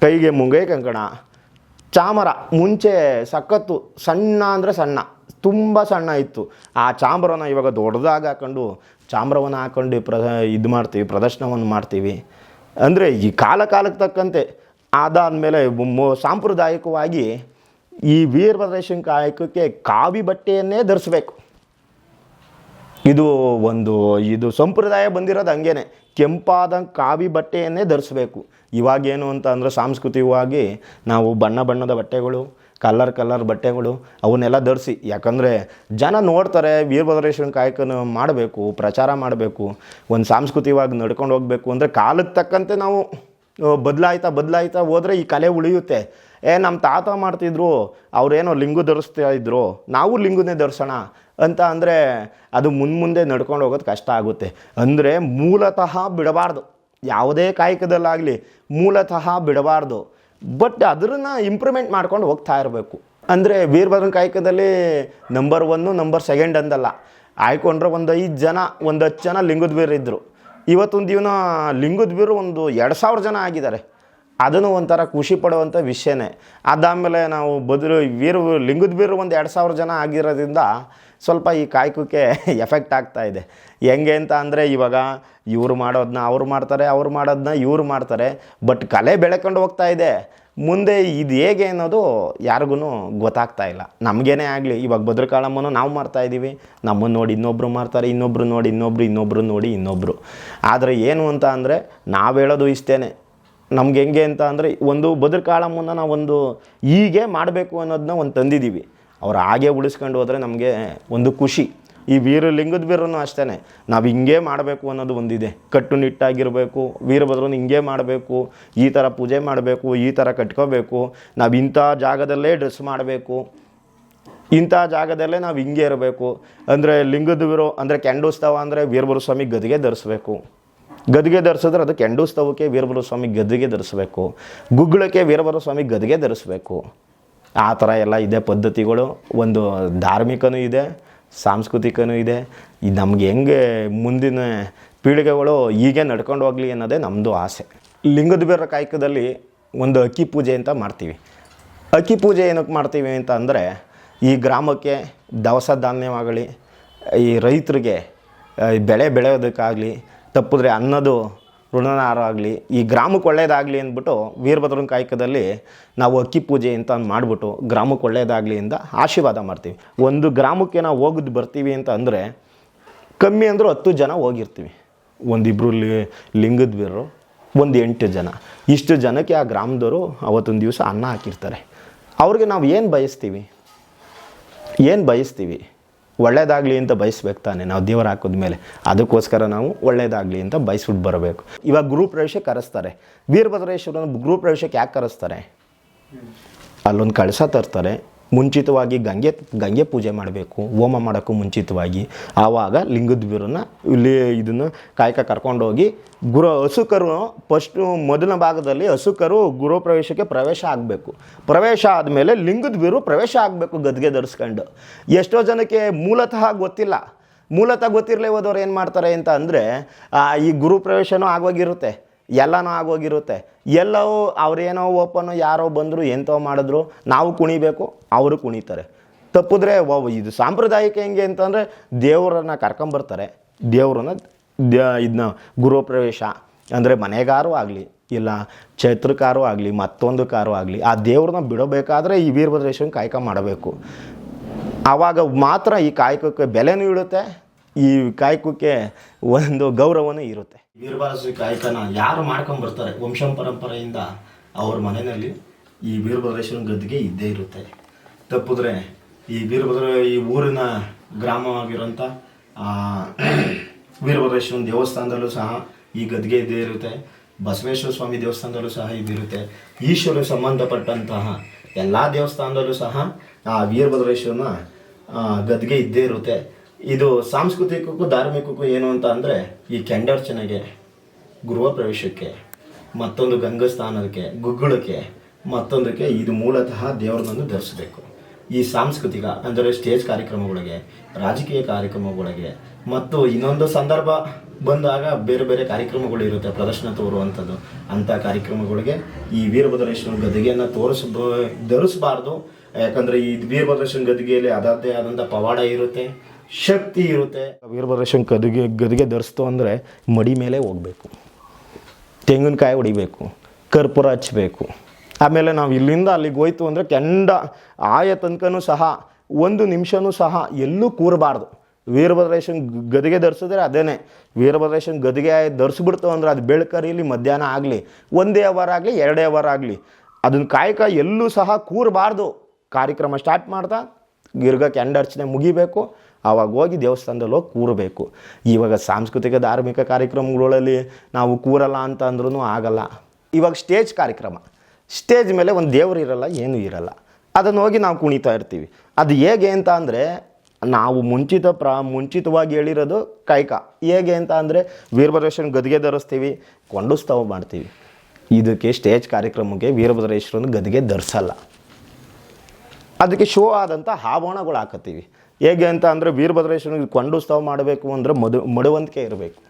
ಕೈಗೆ ಮುಂಗೈ ಕಂಕಣ. ಚಾಮರ ಮುಂಚೆ ಸಖತ್ತು ಸಣ್ಣ ಅಂದರೆ ಸಣ್ಣ, ತುಂಬ ಸಣ್ಣ ಇತ್ತು. ಆ ಚಾಮರನ ಇವಾಗ ದೊಡ್ಡದಾಗಿ ಹಾಕೊಂಡು, ಚಾಮರವನ್ನು ಹಾಕೊಂಡು ಪ್ರ, ಇದು ಮಾಡ್ತೀವಿ, ಪ್ರದರ್ಶನವನ್ನು ಮಾಡ್ತೀವಿ. ಅಂದರೆ ಈ ಕಾಲ ಕಾಲಕ್ಕೆ ತಕ್ಕಂತೆ ಅದಾದಮೇಲೆ ಮೇಲೆ ಸಾಂಪ್ರದಾಯಿಕವಾಗಿ ಈ ವೀರಭದ್ರೇಶ್ವರನ ಕಾಯಕಕ್ಕೆ ಕಾವಿ ಬಟ್ಟೆಯನ್ನೇ ಧರಿಸ್ಬೇಕು. ಇದು ಒಂದು, ಇದು ಸಂಪ್ರದಾಯ ಬಂದಿರೋದು ಹಂಗೇನೆ. ಕೆಂಪಾದ ಕಾವಿ ಬಟ್ಟೆಯನ್ನೇ ಧರಿಸ್ಬೇಕು. ಇವಾಗೇನು ಅಂತ ಅಂದರೆ ಸಾಂಸ್ಕೃತಿಕವಾಗಿ ನಾವು ಬಣ್ಣ ಬಣ್ಣದ ಬಟ್ಟೆಗಳು, ಕಲರ್ ಕಲರ್ ಬಟ್ಟೆಗಳು ಅವನ್ನೆಲ್ಲ ಧರಿಸಿ. ಯಾಕಂದರೆ ಜನ ನೋಡ್ತಾರೆ ವೀರಭದ್ರೇಶ್ವರ ಕಾಯಕನ ಮಾಡಬೇಕು, ಪ್ರಚಾರ ಮಾಡಬೇಕು, ಒಂದು ಸಾಂಸ್ಕೃತಿಕವಾಗಿ ನಡ್ಕೊಂಡು ಹೋಗಬೇಕು ಅಂದರೆ ಕಾಲಕ್ಕೆ ತಕ್ಕಂತೆ ನಾವು ಬದಲಾಯ್ತಾ ಬದಲಾಯ್ತಾ ಹೋದರೆ ಈ ಕಲೆ ಉಳಿಯುತ್ತೆ. ಏ, ನಮ್ಮ ತಾತ ಮಾಡ್ತಿದ್ರು, ಅವ್ರೇನೋ ಲಿಂಗು ಧರಿಸ್ತಾ ಇದ್ರು, ನಾವು ಲಿಂಗುನೇ ಧರಿಸೋಣ. ಅಂತ ಅಂದರೆ ಅದು ಮುಂದೆ ಮುಂದೆ ನಡ್ಕೊಂಡು ಹೋಗೋದು ಕಷ್ಟ ಆಗುತ್ತೆ. ಅಂದರೆ ಮೂಲತಃ ಬಿಡಬಾರ್ದು. ಯಾವುದೇ ಕಾಯಕದಲ್ಲಾಗಲಿ ಮೂಲತಃ ಬಿಡಬಾರ್ದು. ಬಟ್ ಅದನ್ನು ಇಂಪ್ರೂವ್ಮೆಂಟ್ ಮಾಡ್ಕೊಂಡು ಹೋಗ್ತಾ ಇರಬೇಕು. ಅಂದರೆ ವೀರಭದ್ರನ ಕಾಯಕದಲ್ಲಿ ನಂಬರ್ ಒನ್ನು ನಂಬರ್ ಸೆಕೆಂಡ್ ಅಂದಲ್ಲ. ಆಯ್ಕೊಂಡ್ರೆ ಒಂದು ಐದು ಜನ, ಒಂದು ಹತ್ತು ಜನ ಲಿಂಗದ ಬೀರಿದ್ದರು ಇವತ್ತೊಂದು ದಿನ ಲಿಂಗದ ಬೀರು ಒಂದು ಎರಡು ಸಾವಿರ ಜನ ಆಗಿದ್ದಾರೆ. ಅದನ್ನು ಒಂಥರ ಖುಷಿ ಪಡುವಂಥ ವಿಷಯನೇ. ಅದಾದಮೇಲೆ ನಾವು ಬದಲು ವೀರ ಲಿಂಗದ ಬೀರು ಒಂದು ಎರಡು ಸಾವಿರ ಜನ ಆಗಿರೋದ್ರಿಂದ ಸ್ವಲ್ಪ ಈ ಕಾಯಕಕ್ಕೆ ಎಫೆಕ್ಟ್ ಆಗ್ತಾ ಇದೆ. ಹೆಂಗೆ ಅಂತ ಅಂದರೆ ಇವಾಗ ಇವ್ರು ಮಾಡೋದನ್ನ ಅವ್ರು ಮಾಡ್ತಾರೆ, ಅವ್ರು ಮಾಡೋದನ್ನ ಇವ್ರು ಮಾಡ್ತಾರೆ ಬಟ್ ಕಲೆ ಬೆಳಕೊಂಡು ಹೋಗ್ತಾ ಇದೆ. ಮುಂದೆ ಇದು ಹೇಗೆ ಅನ್ನೋದು ಯಾರಿಗೂ ಗೊತ್ತಾಗ್ತಾ ಇಲ್ಲ. ನಮಗೇನೆ ಆಗಲಿ, ಇವಾಗ ಭದ್ರಕಾಳಮ್ಮನ ನಾವು ಮಾಡ್ತಾ ಇದ್ದೀವಿ ನಮ್ಮನ್ನು ನೋಡಿ ಇನ್ನೊಬ್ಬರು ಮಾಡ್ತಾರೆ ಇನ್ನೊಬ್ಬರು ನೋಡಿ ಇನ್ನೊಬ್ಬರು ಇನ್ನೊಬ್ಬರು ನೋಡಿ ಇನ್ನೊಬ್ಬರು ಆದರೆ ಏನು ಅಂತ ಅಂದರೆ ನಾವು ಹೇಳೋದು ಇಷ್ಟೇ ನಮ್ಗೆ ಹೆಂಗೆ ಅಂತ ಅಂದರೆ ಒಂದು ಭದ್ರಕಾಳಮ್ಮನ ನಾವೊಂದು ಹೀಗೆ ಮಾಡಬೇಕು ಅನ್ನೋದನ್ನ ಒಂದು ತಂದಿದ್ದೀವಿ ಅವ್ರು ಹಾಗೆ ಉಳಿಸ್ಕೊಂಡು ಹೋದರೆ ನಮಗೆ ಒಂದು ಖುಷಿ. ಈ ವೀರಲಿಂಗದ ಬೀರನ್ನು ಅಷ್ಟೇ ನಾವು ಹಿಂಗೆ ಮಾಡಬೇಕು ಅನ್ನೋದು ಒಂದಿದೆ. ಕಟ್ಟುನಿಟ್ಟಾಗಿರಬೇಕು ವೀರಭದ್ರನ ಹಿಂಗೆ ಮಾಡಬೇಕು, ಈ ಥರ ಪೂಜೆ ಮಾಡಬೇಕು, ಈ ಥರ ಕಟ್ಕೋಬೇಕು, ನಾವು ಇಂಥ ಜಾಗದಲ್ಲೇ ಡ್ರೆಸ್ ಮಾಡಬೇಕು. ಇಂಥ ಜಾಗದಲ್ಲೇ ನಾವು ಹಿಂಗೆ ಇರಬೇಕು. ಅಂದರೆ ಲಿಂಗದ ವೀರೋ, ಅಂದರೆ ಕೆಂಡೋತ್ಸವ ಅಂದರೆ ವೀರಭದ್ರ ಸ್ವಾಮಿ ಗದಿಗೆ ಧರಿಸ್ಬೇಕು. ಗದಿಗೆ ಧರಿಸಿದ್ರೆ ಅದು ಕೆಂಡೋತ್ಸವಕ್ಕೆ ವೀರಭದ್ರ ಸ್ವಾಮಿ ಗದಿಗೆ ಧರಿಸ್ಬೇಕು. ಗುಗ್ಗಳಕ್ಕೆ ವೀರಭದ್ರ ಸ್ವಾಮಿ ಗದಿಗೆ ಧರಿಸ್ಬೇಕು. ಆ ಥರ ಎಲ್ಲ ಇದೆ ಪದ್ಧತಿಗಳು. ಒಂದು ಧಾರ್ಮಿಕನೂ ಇದೆ, ಸಾಂಸ್ಕೃತಿಕನೂ ಇದೆ. ಇದು ನಮ್ಗೆ ಹೆಂಗೆ ಮುಂದಿನ ಪೀಳಿಗೆಗಳು ಹೀಗೆ ನಡ್ಕೊಂಡು ಹೋಗಲಿ ಅನ್ನೋದೇ ನಮ್ಮದು ಆಸೆ. ಲಿಂಗದ ಬೇರ ಕಾಯಕದಲ್ಲಿ ಒಂದು ಅಕ್ಕಿ ಪೂಜೆ ಅಂತ ಮಾಡ್ತೀವಿ. ಅಕ್ಕಿ ಪೂಜೆ ಏನಕ್ಕೆ ಮಾಡ್ತೀವಿ ಅಂತ ಅಂದರೆ, ಈ ಗ್ರಾಮಕ್ಕೆ ದವಸ ಧಾನ್ಯವಾಗಲಿ, ಈ ರೈತರಿಗೆ ಬೆಳೆ ಬೆಳೆಯೋದಕ್ಕಾಗಲಿ, ತಪ್ಪಿದ್ರೆ ಅನ್ನದು ಋಣನಾರ ಆಗಲಿ, ಈ ಗ್ರಾಮಕ್ಕೆ ಒಳ್ಳೆಯದಾಗಲಿ ಅಂದ್ಬಿಟ್ಟು ವೀರಭದ್ರನ ಕಾಯಕದಲ್ಲಿ ನಾವು ಅಕ್ಕಿ ಪೂಜೆ ಅಂತ ಮಾಡಿಬಿಟ್ಟು ಗ್ರಾಮಕ್ಕೆ ಒಳ್ಳೇದಾಗಲಿ ಅಂತ ಆಶೀರ್ವಾದ ಮಾಡ್ತೀವಿ. ಒಂದು ಗ್ರಾಮಕ್ಕೆ ನಾವು ಹೋಗಿದ್ದು ಬರ್ತೀವಿ ಅಂತ ಅಂದರೆ ಕಮ್ಮಿ ಅಂದರೂ ಹತ್ತು ಜನ ಹೋಗಿರ್ತೀವಿ. ಒಂದಿಬ್ಬರು ಲಿ, ಲಿಂಗದ ಬೀರರು ಒಂದು ಎಂಟು ಜನ. ಇಷ್ಟು ಜನಕ್ಕೆ ಆ ಗ್ರಾಮದವರು ಅವತ್ತೊಂದು ದಿವಸ ಅನ್ನ ಹಾಕಿರ್ತಾರೆ. ಅವ್ರಿಗೆ ನಾವು ಏನು ಬಯಸ್ತೀವಿ? ಏನು ಬಯಸ್ತೀವಿ? ಒಳ್ಳೇದಾಗಲಿ ಅಂತ ಬಯಸ್ಬೇಕು ತಾನೆ. ನಾವು ದೇವರು ಹಾಕಿದ್ಮೇಲೆ ಅದಕ್ಕೋಸ್ಕರ ನಾವು ಒಳ್ಳೇದಾಗಲಿ ಅಂತ ಬಯಸ್ಬಿಟ್ಟು ಬರಬೇಕು. ಇವಾಗ ಗುರು ಪ್ರವೇಶಕ್ಕೆ ಕರೆಸ್ತಾರೆ. ವೀರಭದ್ರೇಶ್ವರನ ಗುರು ಪ್ರವೇಶಕ್ಕೆ ಯಾಕೆ ಕರೆಸ್ತಾರೆ? ಅಲ್ಲೊಂದು ಕಳಸ ತರ್ತಾರೆ. ಮುಂಚಿತವಾಗಿ ಗಂಗೆ ಗಂಗೆ ಪೂಜೆ ಮಾಡಬೇಕು, ಹೋಮ ಮಾಡೋಕ್ಕೂ ಮುಂಚಿತವಾಗಿ. ಆವಾಗ ಲಿಂಗದ ಬೀರನ್ನು ಇಲ್ಲಿ ಇದನ್ನು ಕಾಯಕ ಕರ್ಕೊಂಡೋಗಿ ಗುರು ಹಸುಕರು ಫಸ್ಟು ಮೊದಲ ಭಾಗದಲ್ಲಿ ಹಸುಕರು ಪ್ರವೇಶಕ್ಕೆ ಪ್ರವೇಶ ಆಗಬೇಕು. ಪ್ರವೇಶ ಆದಮೇಲೆ ಲಿಂಗದ ಬೀರು ಪ್ರವೇಶ ಆಗಬೇಕು ಗದ್ಗೆ ಧರಿಸ್ಕೊಂಡು. ಎಷ್ಟೋ ಜನಕ್ಕೆ ಮೂಲತಃ ಗೊತ್ತಿಲ್ಲ. ಮೂಲತಃ ಗೊತ್ತಿರಲೇ ಹೋದವ್ರು ಏನು ಮಾಡ್ತಾರೆ ಅಂತ ಅಂದರೆ ಈ ಗುರು ಪ್ರವೇಶನೂ ಆಗೋಗಿರುತ್ತೆ. ಎಲ್ಲನೂ ಆಗೋಗಿರುತ್ತೆ. ಎಲ್ಲವೂ, ಅವರೇನೋ ಓಪನ್ನು ಯಾರೋ ಬಂದರು ಎಂತೋ ಮಾಡಿದ್ರು, ನಾವು ಕುಣಿಬೇಕು, ಅವರು ಕುಣಿತಾರೆ. ತಪ್ಪಿದ್ರೆ ಇದು ಸಾಂಪ್ರದಾಯಿಕ ಹೆಂಗೆ ಅಂತಂದರೆ ದೇವರನ್ನ ಕರ್ಕೊಂಬರ್ತಾರೆ. ದೇವ್ರನ್ನ ಇದನ್ನ ಗೃಹ ಪ್ರವೇಶ ಅಂದರೆ ಮನೆಗಾರು ಆಗಲಿ, ಇಲ್ಲ ಛತ್ರಕ್ಕಾರು ಆಗಲಿ, ಮತ್ತೊಂದು ಕಾರು ಆಗಲಿ, ಆ ದೇವ್ರನ್ನ ಬಿಡಬೇಕಾದ್ರೆ ಈ ವೀರಭದ್ರೇಶ್ವರನ ಕಾಯಕ ಮಾಡಬೇಕು. ಆವಾಗ ಮಾತ್ರ ಈ ಕಾಯಕಕ್ಕೆ ಬೆಲೆನೂ ಇಡುತ್ತೆ ಈ ಕಾಯಕಕ್ಕೆ ಒಂದು ಗೌರವನೂ ಇರುತ್ತೆ. ವೀರಭದ್ರೇಶ್ವರಿ ಕಾಯಕನ ಯಾರು ಮಾಡ್ಕೊಂಬರ್ತಾರೆ ವಂಶ ಪರಂಪರೆಯಿಂದ ಅವ್ರ ಮನೆಯಲ್ಲಿ ಈ ವೀರಭದ್ರೇಶ್ವರನ ಗದ್ದಿಗೆ ಇದ್ದೇ ಇರುತ್ತೆ. ತಪ್ಪಿದ್ರೆ ಈ ವೀರಭದ್ರ ಈ ಊರಿನ ಗ್ರಾಮವಾಗಿರೋಂಥ ಆ, ವೀರಭದ್ರೇಶ್ವರನ ದೇವಸ್ಥಾನದಲ್ಲೂ ಸಹ ಈ ಗದ್ದಿಗೆ ಇದ್ದೇ ಇರುತ್ತೆ. ಬಸವೇಶ್ವರ ಸ್ವಾಮಿ ದೇವಸ್ಥಾನದಲ್ಲೂ ಸಹ ಇದಿರುತ್ತೆ ಈಶ್ವರ ಸಂಬಂಧಪಟ್ಟಂತಹ ಎಲ್ಲ ದೇವಸ್ಥಾನದಲ್ಲೂ ಸಹ ಆ ವೀರಭದ್ರೇಶ್ವರನ ಗದ್ದಿಗೆ ಇದ್ದೇ ಇರುತ್ತೆ. ಇದು ಸಾಂಸ್ಕೃತಿಕಕ್ಕೂ ಧಾರ್ಮಿಕಕ್ಕೂ ಏನು ಅಂತ ಅಂದರೆ ಈ ಕೆಂಡರ್ಚನೆಗೆ ಗೃಹ ಪ್ರವೇಶಕ್ಕೆ, ಮತ್ತೊಂದು ಗಂಗಸ್ಥಾನಕ್ಕೆ, ಗುಗ್ಗುಳಕ್ಕೆ, ಮತ್ತೊಂದಕ್ಕೆ ಇದು ಮೂಲತಃ ದೇವರನ್ನು ಧರಿಸಬೇಕು. ಈ ಸಾಂಸ್ಕೃತಿಕ ಅಂದರೆ ಸ್ಟೇಜ್ ಕಾರ್ಯಕ್ರಮಗಳಿಗೆ, ರಾಜಕೀಯ ಕಾರ್ಯಕ್ರಮಗಳಿಗೆ, ಮತ್ತು ಇನ್ನೊಂದು ಸಂದರ್ಭ ಬಂದಾಗ ಬೇರೆ ಬೇರೆ ಕಾರ್ಯಕ್ರಮಗಳು ಇರುತ್ತೆ, ಪ್ರದರ್ಶನ ತೋರುವಂಥದ್ದು. ಅಂಥ ಕಾರ್ಯಕ್ರಮಗಳಿಗೆ ಈ ವೀರಭದ್ರೇಶ್ವರ ಗದಿಗೆಯನ್ನು ತೋರಿಸ ಧರಿಸಬಾರ್ದು. ಯಾಕಂದರೆ ಈ ವೀರಭದ್ರೇಶ್ವರ ಗದಿಗೆಯಲ್ಲಿ ಅದಾದೇ ಆದಂಥ ಪವಾಡ ಇರುತ್ತೆ. ಶಕ್ತಿ ಇರುತ್ತೆ. ವೀರಭದ್ರೇಶ್ವರನ ಗದಿಗೆ ಗದಿಗೆ ಧರಿಸ್ತು ಅಂದರೆ ಮಡಿ ಮೇಲೆ ಹೋಗಬೇಕು. ತೆಂಗಿನಕಾಯಿ ಹೊಡಿಬೇಕು. ಕರ್ಪೂರ ಹಚ್ಚಬೇಕು ಆಮೇಲೆ ನಾವು ಇಲ್ಲಿಂದ ಅಲ್ಲಿಗೆ ಹೋಯ್ತು ಅಂದರೆ ಕೆಂಡ ಆಯ ತನಕನೂ ಸಹ, ಒಂದು ನಿಮಿಷನೂ ಸಹ ಎಲ್ಲೂ ಕೂರಬಾರ್ದು. ವೀರಭದ್ರೇಶನ್ ಗದಿಗೆ ಧರಿಸಿದ್ರೆ ಅದೇನೆ. ವೀರಭದ್ರೇಶನ್ ಗದಿಗೆ ಧರಿಸ್ಬಿಡ್ತು ಅಂದ್ರೆ ಅದು ಬೆಳ್ಕರಿಲಿ ಮಧ್ಯಾಹ್ನ ಆಗಲಿ, ಒಂದೇ ಅವರ್ ಆಗಲಿ, ಎರಡೇ ಅವರ್ ಆಗಲಿ, ಅದನ್ನ ಕಾಯಕ ಎಲ್ಲೂ ಸಹ ಕೂರಬಾರ್ದು. ಕಾರ್ಯಕ್ರಮ ಸ್ಟಾರ್ಟ್ ಮಾಡ್ತಾ, ಗಿರ್ಗ ಕೆಂಡರ್ಚನೆ ಮುಗಿಬೇಕು. ಆವಾಗ ಹೋಗಿ ದೇವಸ್ಥಾನದಲ್ಲಿ ಹೋಗಿ ಕೂರಬೇಕು. ಇವಾಗ ಸಾಂಸ್ಕೃತಿಕ ಧಾರ್ಮಿಕ ಕಾರ್ಯಕ್ರಮಗಳಲ್ಲಿ ನಾವು ಕೂರಲ್ಲ ಅಂತ ಅಂದ್ರೂ ಆಗಲ್ಲ. ಇವಾಗ ಸ್ಟೇಜ್ ಕಾರ್ಯಕ್ರಮ. ಸ್ಟೇಜ್ ಮೇಲೆ ಒಂದು ದೇವರು ಇರಲ್ಲ, ಏನೂ ಇರಲ್ಲ. ಅದನ್ನು ಹೋಗಿ ನಾವು ಕುಣಿತಾ ಇರ್ತೀವಿ. ಅದು ಹೇಗೆ ಅಂತ ಅಂದರೆ, ನಾವು ಮುಂಚಿತ ಪ್ರ, ಮುಂಚಿತವಾಗಿ ಹೇಳಿರೋದು ಕೈಕ. ಹೇಗೆ ಅಂತ ಅಂದರೆ, ವೀರಭದ್ರೇಶ್ವರನ ಗದಿಗೆ ಧರಿಸ್ತೀವಿ ಕೊಂಡುಸ್ತವ ಮಾಡ್ತೀವಿ. ಇದಕ್ಕೆ ಸ್ಟೇಜ್ ಕಾರ್ಯಕ್ರಮಕ್ಕೆ ವೀರಭದ್ರೇಶ್ವರನ ಗದಿಗೆ ಧರಿಸಲ್ಲ. ಅದಕ್ಕೆ ಶೋ ಆದಂಥ ಆಭರಣಗಳು ಹಾಕತ್ತೀವಿ. ಹೇಗೆ ಅಂತ ಅಂದರೆ ವೀರಭದ್ರೇಶ್ವರನಿಗೆ ಕೊಂಡು ಉತ್ಸವ ಮಾಡಬೇಕು ಅಂದರೆ ಮದು ಮಡುವಂತಿಕೆ ಇರಬೇಕು.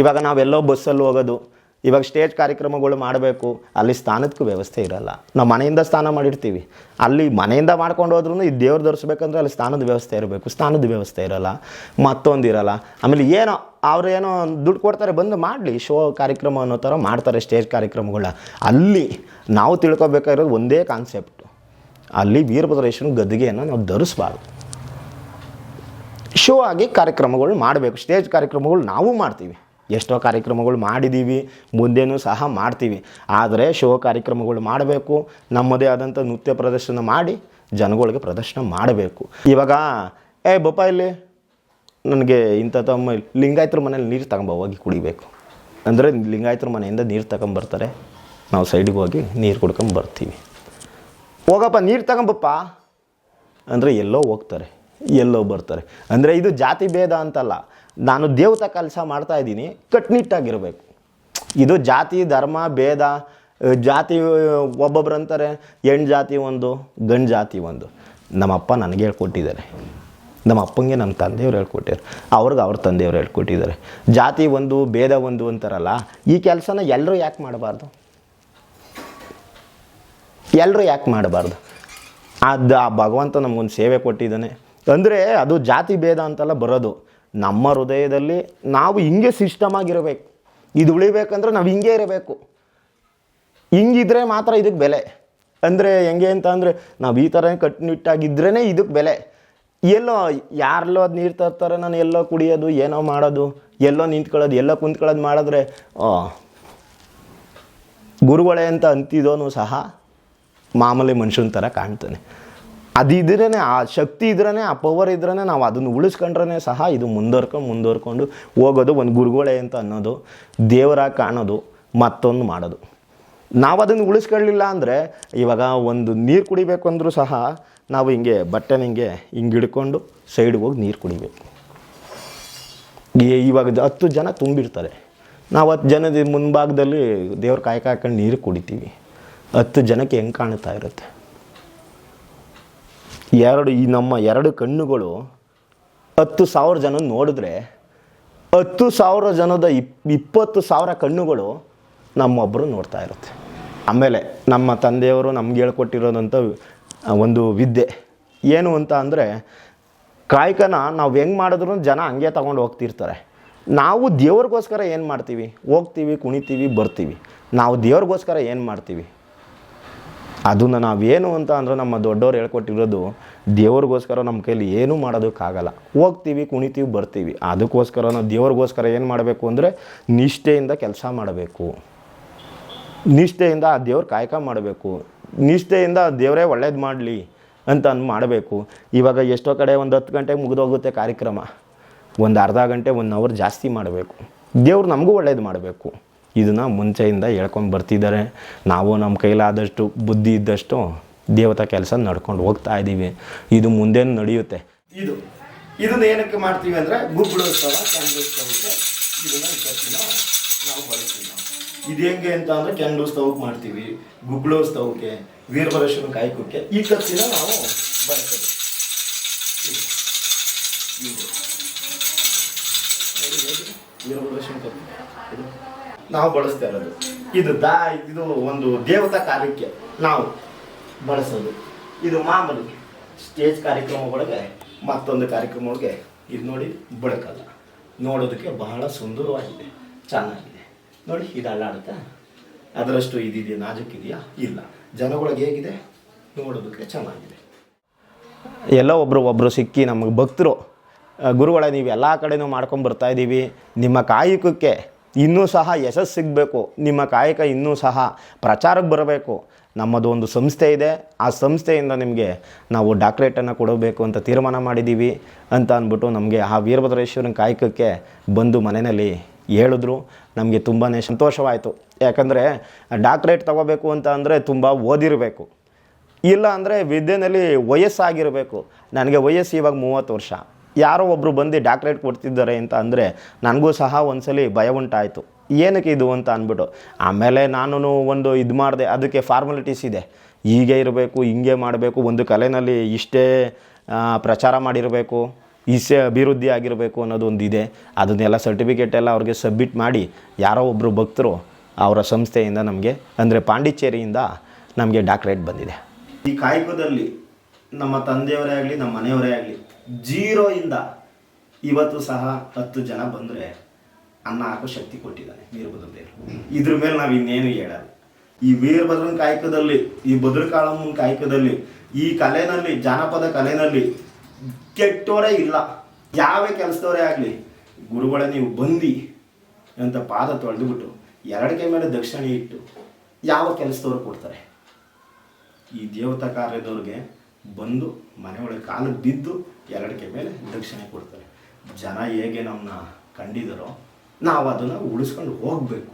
ಇವಾಗ ನಾವೆಲ್ಲೋ ಬಸ್ಸಲ್ಲಿ ಹೋಗೋದು, ಇವಾಗ ಸ್ಟೇಜ್ ಕಾರ್ಯಕ್ರಮಗಳು ಮಾಡಬೇಕು, ಅಲ್ಲಿ ಸ್ಥಾನಕ್ಕೂ ವ್ಯವಸ್ಥೆ ಇರಲ್ಲ. ನಾವು ಮನೆಯಿಂದ ಸ್ನಾನ ಮಾಡಿರ್ತೀವಿ. ಅಲ್ಲಿ ಮನೆಯಿಂದ ಮಾಡ್ಕೊಂಡು ಹೋದ್ರೂ ಈ ದೇವ್ರು ಧರಿಸ್ಬೇಕಂದ್ರೆ ಅಲ್ಲಿ ಸ್ಥಾನದ ವ್ಯವಸ್ಥೆ ಇರಬೇಕು. ಸ್ಥಾನದ ವ್ಯವಸ್ಥೆ ಇರಲ್ಲ, ಮತ್ತೊಂದು ಇರಲ್ಲ. ಆಮೇಲೆ ಏನೋ ಅವ್ರು ಏನೋ ದುಡ್ಡು ಕೊಡ್ತಾರೆ, ಬಂದು ಮಾಡಲಿ, ಶೋ ಕಾರ್ಯಕ್ರಮ ಅನ್ನೋ ಥರ ಮಾಡ್ತಾರೆ ಸ್ಟೇಜ್ ಕಾರ್ಯಕ್ರಮಗಳ ಅಲ್ಲಿ ನಾವು ತಿಳ್ಕೊಬೇಕಾಗಿರೋದು ಒಂದೇ ಕಾನ್ಸೆಪ್ಟು ಅಲ್ಲಿ ವೀರಭದ್ರೇಶ್ವರ ಗದ್ದಿಗೆಯನ್ನು ನಾವು ಧರಿಸ್ಬಾರ್ದು. ಶೋ ಆಗಿ ಕಾರ್ಯಕ್ರಮಗಳು ಮಾಡಬೇಕು. ಸ್ಟೇಜ್ ಕಾರ್ಯಕ್ರಮಗಳು ನಾವು ಮಾಡ್ತೀವಿ. ಎಷ್ಟೋ ಕಾರ್ಯಕ್ರಮಗಳು ಮಾಡಿದ್ದೀವಿ ಮುಂದೆನೂ ಸಹ ಮಾಡ್ತೀವಿ. ಆದರೆ ಶೋ ಕಾರ್ಯಕ್ರಮಗಳು ಮಾಡಬೇಕು, ನಮ್ಮದೇ ಆದಂಥ ನೃತ್ಯ ಪ್ರದರ್ಶನ ಮಾಡಿ, ಜನಗಳಿಗೆ ಪ್ರದರ್ಶನ ಮಾಡಬೇಕು. ಇವಾಗ, ಏ ಬಪ್ಪ ಇಲ್ಲಿ, ನನಗೆ ಇಂಥ ತಮ್ಮ ಲಿಂಗಾಯತರ ಮನೇಲಿ ನೀರು ತಗೊಂಬ ಹೋಗಿ ಕುಡಿಬೇಕು. ಅಂದರೆ ಲಿಂಗಾಯತರ ಮನೆಯಿಂದ ನೀರು ತಗೊಂಬರ್ತಾರೆ ನಾವು ಸೈಡಿಗೆ ಹೋಗಿ ನೀರು ಕುಡ್ಕೊಂಡು ಬರ್ತೀವಿ. ಹೋಗಪ್ಪ, ನೀರು ತಗೊಂಬಪ್ಪ. ಅಂದರೆ ಎಲ್ಲೋ ಹೋಗ್ತಾರೆ. ಎಲ್ಲೋ ಬರ್ತಾರೆ. ಅಂದರೆ ಇದು ಜಾತಿ ಭೇದ ಅಂತಲ್ಲ. ನಾನು ದೇವತಾ ಕೆಲಸ ಮಾಡ್ತಾ ಇದ್ದೀನಿ, ಕಟ್ನಿಟ್ಟಾಗಿರಬೇಕು. ಇದು ಜಾತಿ, ಧರ್ಮ, ಭೇದ ಜಾತಿ ಒಬ್ಬೊಬ್ರು ಅಂತಾರೆ ಹೆಣ್ಣು ಜಾತಿ ಒಂದು, ಗಂಡು ಜಾತಿ ಒಂದು. ನಮ್ಮಪ್ಪ ನನಗೆ ಹೇಳ್ಕೊಟ್ಟಿದ್ದಾರೆ. ನಮ್ಮ ಅಪ್ಪಂಗೆ ನಮ್ಮ ತಂದೆಯವ್ರು ಹೇಳ್ಕೊಟ್ಟಿದ್ದಾರೆ ಅವ್ರಿಗೆ ಅವ್ರ ತಂದೆಯವ್ರು ಹೇಳ್ಕೊಟ್ಟಿದ್ದಾರೆ. ಜಾತಿ ಒಂದು, ಭೇದ ಒಂದು ಅಂತಾರಲ್ಲ, ಈ ಕೆಲಸನ ಎಲ್ಲರೂ ಯಾಕೆ ಮಾಡಬಾರ್ದು? ಎಲ್ಲರೂ ಯಾಕೆ ಮಾಡಬಾರ್ದು? ಅದು ಆ ಭಗವಂತ ನಮಗೊಂದು ಸೇವೆ ಕೊಟ್ಟಿದ್ದಾನೆ. ಅಂದರೆ ಅದು ಜಾತಿ ಭೇದ ಅಂತೆಲ್ಲ ಬರೋದು. ನಮ್ಮ ಹೃದಯದಲ್ಲಿ ನಾವು ಹಿಂಗೆ ಸಿಸ್ಟಮ್ ಆಗಿರಬೇಕು ಇದು ಉಳಿಬೇಕಂದ್ರೆ ನಾವು ಹಿಂಗೆ ಇರಬೇಕು. ಹಿಂಗಿದ್ರೆ ಮಾತ್ರ ಇದಕ್ಕೆ ಬೆಲೆ. ಅಂದರೆ ಹೆಂಗೆ ಅಂತ ಅಂದರೆ ನಾವು ಈ ಥರ ಕಟ್ಟುನಿಟ್ಟಾಗಿದ್ರೇ ಇದಕ್ಕೆ ಬೆಲೆ. ಎಲ್ಲೋ ಯಾರಲ್ಲೋ ಅದು ನೀರು ತರ್ತಾರೆ, ನಾನು ಎಲ್ಲೋ ಕುಡಿಯೋದು, ಏನೋ ಮಾಡೋದು, ಎಲ್ಲೋ ನಿಂತ್ಕೊಳ್ಳೋದು, ಎಲ್ಲೋ ಕುಂತ್ಕೊಳ್ಳೋದು ಮಾಡಿದ್ರೆ ಗುರುಗಳೇ ಅಂತ ಅಂತಿದೋನು ಸಹ ಮಾಮೂಲಿ ಮನುಷ್ಯನ ಥರ ಕಾಣ್ತಾನೆ. ಅದಿದ್ರೇ ಆ ಶಕ್ತಿ ಇದ್ರೇ ಆ ಪವರ್ ಇದ್ರೇ ನಾವು ಅದನ್ನು ಉಳಿಸ್ಕೊಂಡ್ರೇ ಸಹ ಇದು ಮುಂದುವರ್ಕೊಂಡು ಮುಂದುವರ್ಕೊಂಡು ಹೋಗೋದು, ಒಂದು ಗುರುಗಳೇ ಅಂತ ಅನ್ನೋದು, ದೇವರಾಗಿ ಕಾಣೋದು, ಮತ್ತೊಂದು ಮಾಡೋದು. ನಾವು ಅದನ್ನು ಉಳಿಸ್ಕೊಳ್ಳಿಲ್ಲ ಅಂದರೆ ಇವಾಗ ಒಂದು ನೀರು ಕುಡಿಬೇಕು ಅಂದರೂ ಸಹ ನಾವು ಹಿಂಗೆ ಬಟ್ಟೆನ ಹಿಂಗೆ ಹಿಂಗೆ ಹಿಡ್ಕೊಂಡು ಸೈಡ್ಗೆ ಹೋಗಿ ನೀರು ಕುಡಿಬೇಕು. ಇವಾಗ ಹತ್ತು ಜನ ತುಂಬಿರ್ತಾರೆ. ನಾವು ಹತ್ತು ಜನದ ಮುಂಭಾಗದಲ್ಲಿ ದೇವ್ರ ಕಾಯಕ ಹಾಕೊಂಡು ನೀರು ಕುಡಿತೀವಿ. ಹತ್ತು ಜನಕ್ಕೆ ಹೆಂಗೆ ಕಾಣ್ತಾ ಇರುತ್ತೆ? ಎರಡು ಈ ನಮ್ಮ ಎರಡು ಕಣ್ಣುಗಳು ಹತ್ತು ಸಾವಿರ ಜನ ನೋಡಿದ್ರೆ ಹತ್ತು ಸಾವಿರ ಜನದ ಇಪ್ ಇಪ್ಪತ್ತು ಸಾವಿರ ಕಣ್ಣುಗಳು ನಮ್ಮೊಬ್ಬರು ನೋಡ್ತಾ ಇರುತ್ತೆ. ಆಮೇಲೆ ನಮ್ಮ ತಂದೆಯವರು ನಮ್ಗೆ ಹೇಳ್ಕೊಟ್ಟಿರೋದಂಥ ಒಂದು ವಿದ್ಯೆ. ಏನು ಅಂತ ಅಂದರೆ ಕಾಯಕನ ನಾವು ಹೆಂಗೆ ಮಾಡಿದ್ರು ಜನ ಹಂಗೆ ತಗೊಂಡು ಹೋಗ್ತಿರ್ತಾರೆ. ನಾವು ದೇವ್ರಿಗೋಸ್ಕರ ಏನು ಮಾಡ್ತೀವಿ? ಹೋಗ್ತೀವಿ, ಕುಣಿತೀವಿ, ಬರ್ತೀವಿ. ನಾವು ದೇವ್ರಿಗೋಸ್ಕರ ಏನು ಮಾಡ್ತೀವಿ? ಅದನ್ನು ನಾವೇನು ಅಂತ ಅಂದರೆ ನಮ್ಮ ದೊಡ್ಡವ್ರು ಹೇಳ್ಕೊಟ್ಟಿರೋದು, ದೇವ್ರಿಗೋಸ್ಕರ ನಮ್ಮ ಕೈಲಿ ಏನೂ ಮಾಡೋದಕ್ಕಾಗಲ್ಲ. ಹೋಗ್ತೀವಿ, ಕುಣಿತೀವಿ, ಬರ್ತೀವಿ. ಅದಕ್ಕೋಸ್ಕರ ನಾವು ದೇವ್ರಿಗೋಸ್ಕರ ಏನು ಮಾಡಬೇಕು ಅಂದರೆ ನಿಷ್ಠೆಯಿಂದ ಕೆಲಸ ಮಾಡಬೇಕು. ನಿಷ್ಠೆಯಿಂದ ಆ ದೇವ್ರ ಕಾಯಕ ಮಾಡಬೇಕು. ನಿಷ್ಠೆಯಿಂದ ದೇವರೇ ಒಳ್ಳೇದು ಮಾಡಲಿ ಅಂತ ಅಂದು ಮಾಡಬೇಕು. ಇವಾಗ ಎಷ್ಟೋ ಕಡೆ ಒಂದು ಹತ್ತು ಗಂಟೆಗೆ ಮುಗಿದೋಗುತ್ತೆ ಕಾರ್ಯಕ್ರಮ. ಒಂದು ಅರ್ಧ ಗಂಟೆ ಒನ್ ಅವರ್ ಜಾಸ್ತಿ ಮಾಡಬೇಕು. ದೇವ್ರು ನಮಗೂ ಒಳ್ಳೇದು ಮಾಡಬೇಕು. ಇದನ್ನು ಮುಂಚೆಯಿಂದ ಹೇಳ್ಕೊಂಡು ಬರ್ತಿದ್ದಾರೆ. ನಾವು ನಮ್ಮ ಕೈಲಾದಷ್ಟು ಬುದ್ಧಿ ಇದ್ದಷ್ಟು ದೇವತಾ ಕೆಲಸ ನಡ್ಕೊಂಡು ಹೋಗ್ತಾ ಇದ್ದೀವಿ ಇದು ಮುಂದೆ ನಡೆಯುತ್ತೆ? ಇದು, ಇದನ್ನ ಏನಕ್ಕೆ ಮಾಡ್ತೀವಿ ಅಂದರೆ ಗುಬ್ಬಳೋತ್ಸವ ಕ್ಯಾಂಡೋತ್ಸವಕ್ಕೆ ಇದನ್ನ ಇಪ್ಪತ್ತಿನ ನಾವು ಬಳಸ್ತೀವಿ ಇದು ಹೆಂಗೆ ಅಂತ ಅಂದರೆ ಕ್ಯಾಂಡೋತ್ಸವಕ್ಕೆ ಮಾಡ್ತೀವಿ ಗುಬ್ಬಳೋತ್ಸವಕ್ಕೆ ವೀರಭರೇಶ್ವರ ಕಾಯ್ಕೋಕ್ಕೆ ಈ ಕತ್ತಿನ ನಾವು ಬಳಸೋದು ನಾವು ಬಳಸ್ತಾ ಇರೋದು. ಇದು ದಾ, ಇದು ಒಂದು ದೇವತಾ ಕಾರ್ಯಕ್ಕೆ ನಾವು ಬಳಸೋದು. ಇದು ಮಾಮೂಲಿ ಸ್ಟೇಜ್ ಕಾರ್ಯಕ್ರಮ ಒಳಗೆ ಮತ್ತೊಂದು ಕಾರ್ಯಕ್ರಮ ಒಳಗೆ ಇದು ನೋಡಿ ಬಳಕಲ್ಲ ನೋಡೋದಕ್ಕೆ ಬಹಳ ಸುಂದರವಾಗಿದೆ, ಚೆನ್ನಾಗಿದೆ. ನೋಡಿ, ಇದು ಅದರಷ್ಟು ಇದಿದೆಯಾ ಇದೆಯಾ? ಇಲ್ಲ. ಜನಗಳಿಗೆ ಹೇಗಿದೆ? ನೋಡೋದಕ್ಕೆ ಚೆನ್ನಾಗಿದೆ. ಎಲ್ಲ ಒಬ್ಬರು ಒಬ್ಬರು ಸಿಕ್ಕಿ ನಮಗೆ ಭಕ್ತರು ಗುರುಗಳ ನೀವು ಎಲ್ಲ ಕಡೆನೂ ಮಾಡ್ಕೊಂಡು ಬರ್ತಾ ಇದ್ದೀವಿ ನಿಮ್ಮ ಕಾಯಕಕ್ಕೆ ಇನ್ನೂ ಸಹ ಯಶಸ್ಸು ಸಿಗಬೇಕು. ನಿಮ್ಮ ಕಾಯಕ ಇನ್ನೂ ಸಹ ಪ್ರಚಾರಕ್ಕೆ ಬರಬೇಕು. ನಮ್ಮದು ಒಂದು ಸಂಸ್ಥೆ ಇದೆ. ಆ ಸಂಸ್ಥೆಯಿಂದ ನಿಮಗೆ ನಾವು ಡಾಕ್ಟ್ರೇಟನ್ನು ಕೊಡಬೇಕು ಅಂತ ತೀರ್ಮಾನ ಮಾಡಿದ್ದೀವಿ ಅಂತ ಅಂದ್ಬಿಟ್ಟು ನಮಗೆ ಆ ವೀರಭದ್ರೇಶ್ವರನ ಕಾಯಕಕ್ಕೆ ಬಂದು ಮನೆಯಲ್ಲಿ ಹೇಳಿದ್ರು. ನಮಗೆ ತುಂಬಾ ಸಂತೋಷವಾಯಿತು. ಯಾಕಂದರೆ ಡಾಕ್ಟ್ರೇಟ್ ತಗೋಬೇಕು ಅಂತ ಅಂದರೆ ತುಂಬ ಓದಿರಬೇಕು. ಇಲ್ಲ ಅಂದರೆ ವಿದ್ಯೆನಲ್ಲಿ ವಯಸ್ಸಾಗಿರಬೇಕು. ನನಗೆ ವಯಸ್ಸು ಇವಾಗ ಮೂವತ್ತು ವರ್ಷ. ಯಾರೋ ಒಬ್ಬರು ಬಂದು ಡಾಕ್ಟ್ರೇಟ್ ಕೊಡ್ತಿದ್ದಾರೆ ಅಂತ ಅಂದರೆ, ನನಗೂ ಸಹ ಒಂದ್ಸಲಿ ಭಯ ಉಂಟಾಯಿತು. ಏನಕ್ಕೆ ಇದು ಅಂತ ಅಂದ್ಬಿಟ್ಟು, ಆಮೇಲೆ ನಾನು ಒಂದು ಇದು ಮಾಡಿದೆ, ಅದಕ್ಕೆ ಫಾರ್ಮಾಲಿಟೀಸ್ ಇದೆ. ಹೀಗೆ ಇರಬೇಕು, ಹಿಂಗೆ ಮಾಡಬೇಕು, ಒಂದು ಕಲೆನಲ್ಲಿ ಇಷ್ಟೇ ಪ್ರಚಾರ ಮಾಡಿರಬೇಕು, ಇಸೆ ಅಭಿವೃದ್ಧಿ ಆಗಿರಬೇಕು ಅನ್ನೋದು ಒಂದು ಇದೆ. ಅದನ್ನೆಲ್ಲ ಸರ್ಟಿಫಿಕೇಟ್ ಎಲ್ಲ ಅವ್ರಿಗೆ ಸಬ್ಮಿಟ್ ಮಾಡಿ, ಯಾರೋ ಒಬ್ಬರು ಭಕ್ತರು ಅವರ ಸಂಸ್ಥೆಯಿಂದ ನಮಗೆ, ಅಂದರೆ ಪಾಂಡಿಚೇರಿಯಿಂದ ನಮಗೆ ಡಾಕ್ಟ್ರೇಟ್ ಬಂದಿದೆ. ಈ ಕಾಯಕದಲ್ಲಿ ನಮ್ಮ ತಂದೆಯವರೇ ಆಗಲಿ, ನಮ್ಮ ಮನೆಯವರೇ ಆಗಲಿ, ಜೀರೋ ಇಂದ ಇವತ್ತು ಸಹ ಹತ್ತು ಜನ ಬಂದರೆ ಅನ್ನ ಹಾಕೋ ಶಕ್ತಿ ಕೊಟ್ಟಿದ್ದಾನೆ ವೀರಭದ್ರ ದೇವರು ಇದ್ರ ಮೇಲೆ ನಾವು ಇನ್ನೇನು ಹೇಳಲ್ಲ. ಈ ವೀರಭದ್ರನ ಕಾಯಕದಲ್ಲಿ, ಈ ಭದ್ರಕಾಳಮ್ಮನ ಕಾಯಕದಲ್ಲಿ, ಈ ಕಲೆನಲ್ಲಿ, ಜಾನಪದ ಕಲೆನಲ್ಲಿ ಕೆಟ್ಟವರೇ ಇಲ್ಲ. ಯಾವ ಕೆಲಸದವರೇ ಆಗಲಿ, ಗುರುಗಳೇ ನೀವು ಬಂದು ಅಂತ ಪಾದ ತೊಳೆದುಬಿಟ್ಟು ಎರಡಕ್ಕೆ ಮೇಲೆ ದಕ್ಷಿಣೆ ಇಟ್ಟು ಯಾವ ಕೆಲಸದವ್ರು ಕೊಡ್ತಾರೆ? ಈ ದೇವತಾ ಕಾರ್ಯದವ್ರಿಗೆ ಬಂದು ಮನೆಯೊಳಗೆ ಕಾಲಿಗೆ ಬಿದ್ದು ಎರಡಕ್ಕೆ ಮೇಲೆ ದಕ್ಷಿಣೆ ಕೊಡ್ತಾರೆ. ಜನ ಹೇಗೆ ನಮ್ಮನ್ನ ಕಂಡಿದರೋ ನಾವು ಅದನ್ನು ಉಳಿಸ್ಕೊಂಡು ಹೋಗಬೇಕು.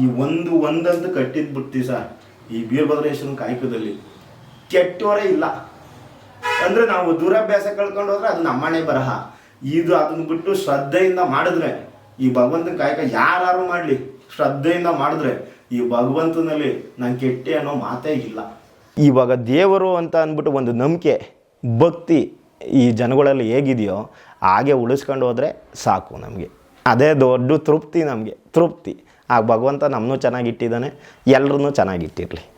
ಈ ಒಂದು ಒಂದಂತೂ ಕಟ್ಟಿದ್ದು ಬಿಡ್ತೀವಿ ಸರ್, ಈ ವೀರಭದ್ರೇಶ್ವರನ ಕಾಯಕದಲ್ಲಿ ಕೆಟ್ಟವರೇ ಇಲ್ಲ. ಅಂದರೆ ನಾವು ದುರಭ್ಯಾಸ ಕಳ್ಕೊಂಡು ಹೋದ್ರೆ ಅದು ನಮ್ಮನೆ ಬರಹ. ಇದು ಅದನ್ನು ಬಿಟ್ಟು ಶ್ರದ್ಧೆಯಿಂದ ಮಾಡಿದ್ರೆ ಈ ಭಗವಂತನ ಕಾಯಕ ಯಾರು ಮಾಡಲಿ, ಶ್ರದ್ಧೆಯಿಂದ ಮಾಡಿದ್ರೆ ಈ ಭಗವಂತನಲ್ಲಿ ನಂಗೆ ಕೆಟ್ಟೆ ಅನ್ನೋ ಮಾತೇ ಇಲ್ಲ. ಇವಾಗ ದೇವರು ಅಂತ ಅಂದ್ಬಿಟ್ಟು ಒಂದು ನಂಬಿಕೆ, ಭಕ್ತಿ ಈ ಜನಗಳಲ್ಲಿ ಹೇಗಿದೆಯೋ ಹಾಗೆ ಉಳಿಸ್ಕೊಂಡು ಹೋದರೆ ಸಾಕು ನಮಗೆ. ಅದೇ ದೊಡ್ಡ ತೃಪ್ತಿ ನಮಗೆ, ತೃಪ್ತಿ. ಆ ಭಗವಂತ ನಮ್ಮನ್ನೂ ಚೆನ್ನಾಗಿಟ್ಟಿದ್ದಾನೆ ಎಲ್ಲರನ್ನೂ ಚೆನ್ನಾಗಿಟ್ಟಿರಲಿ.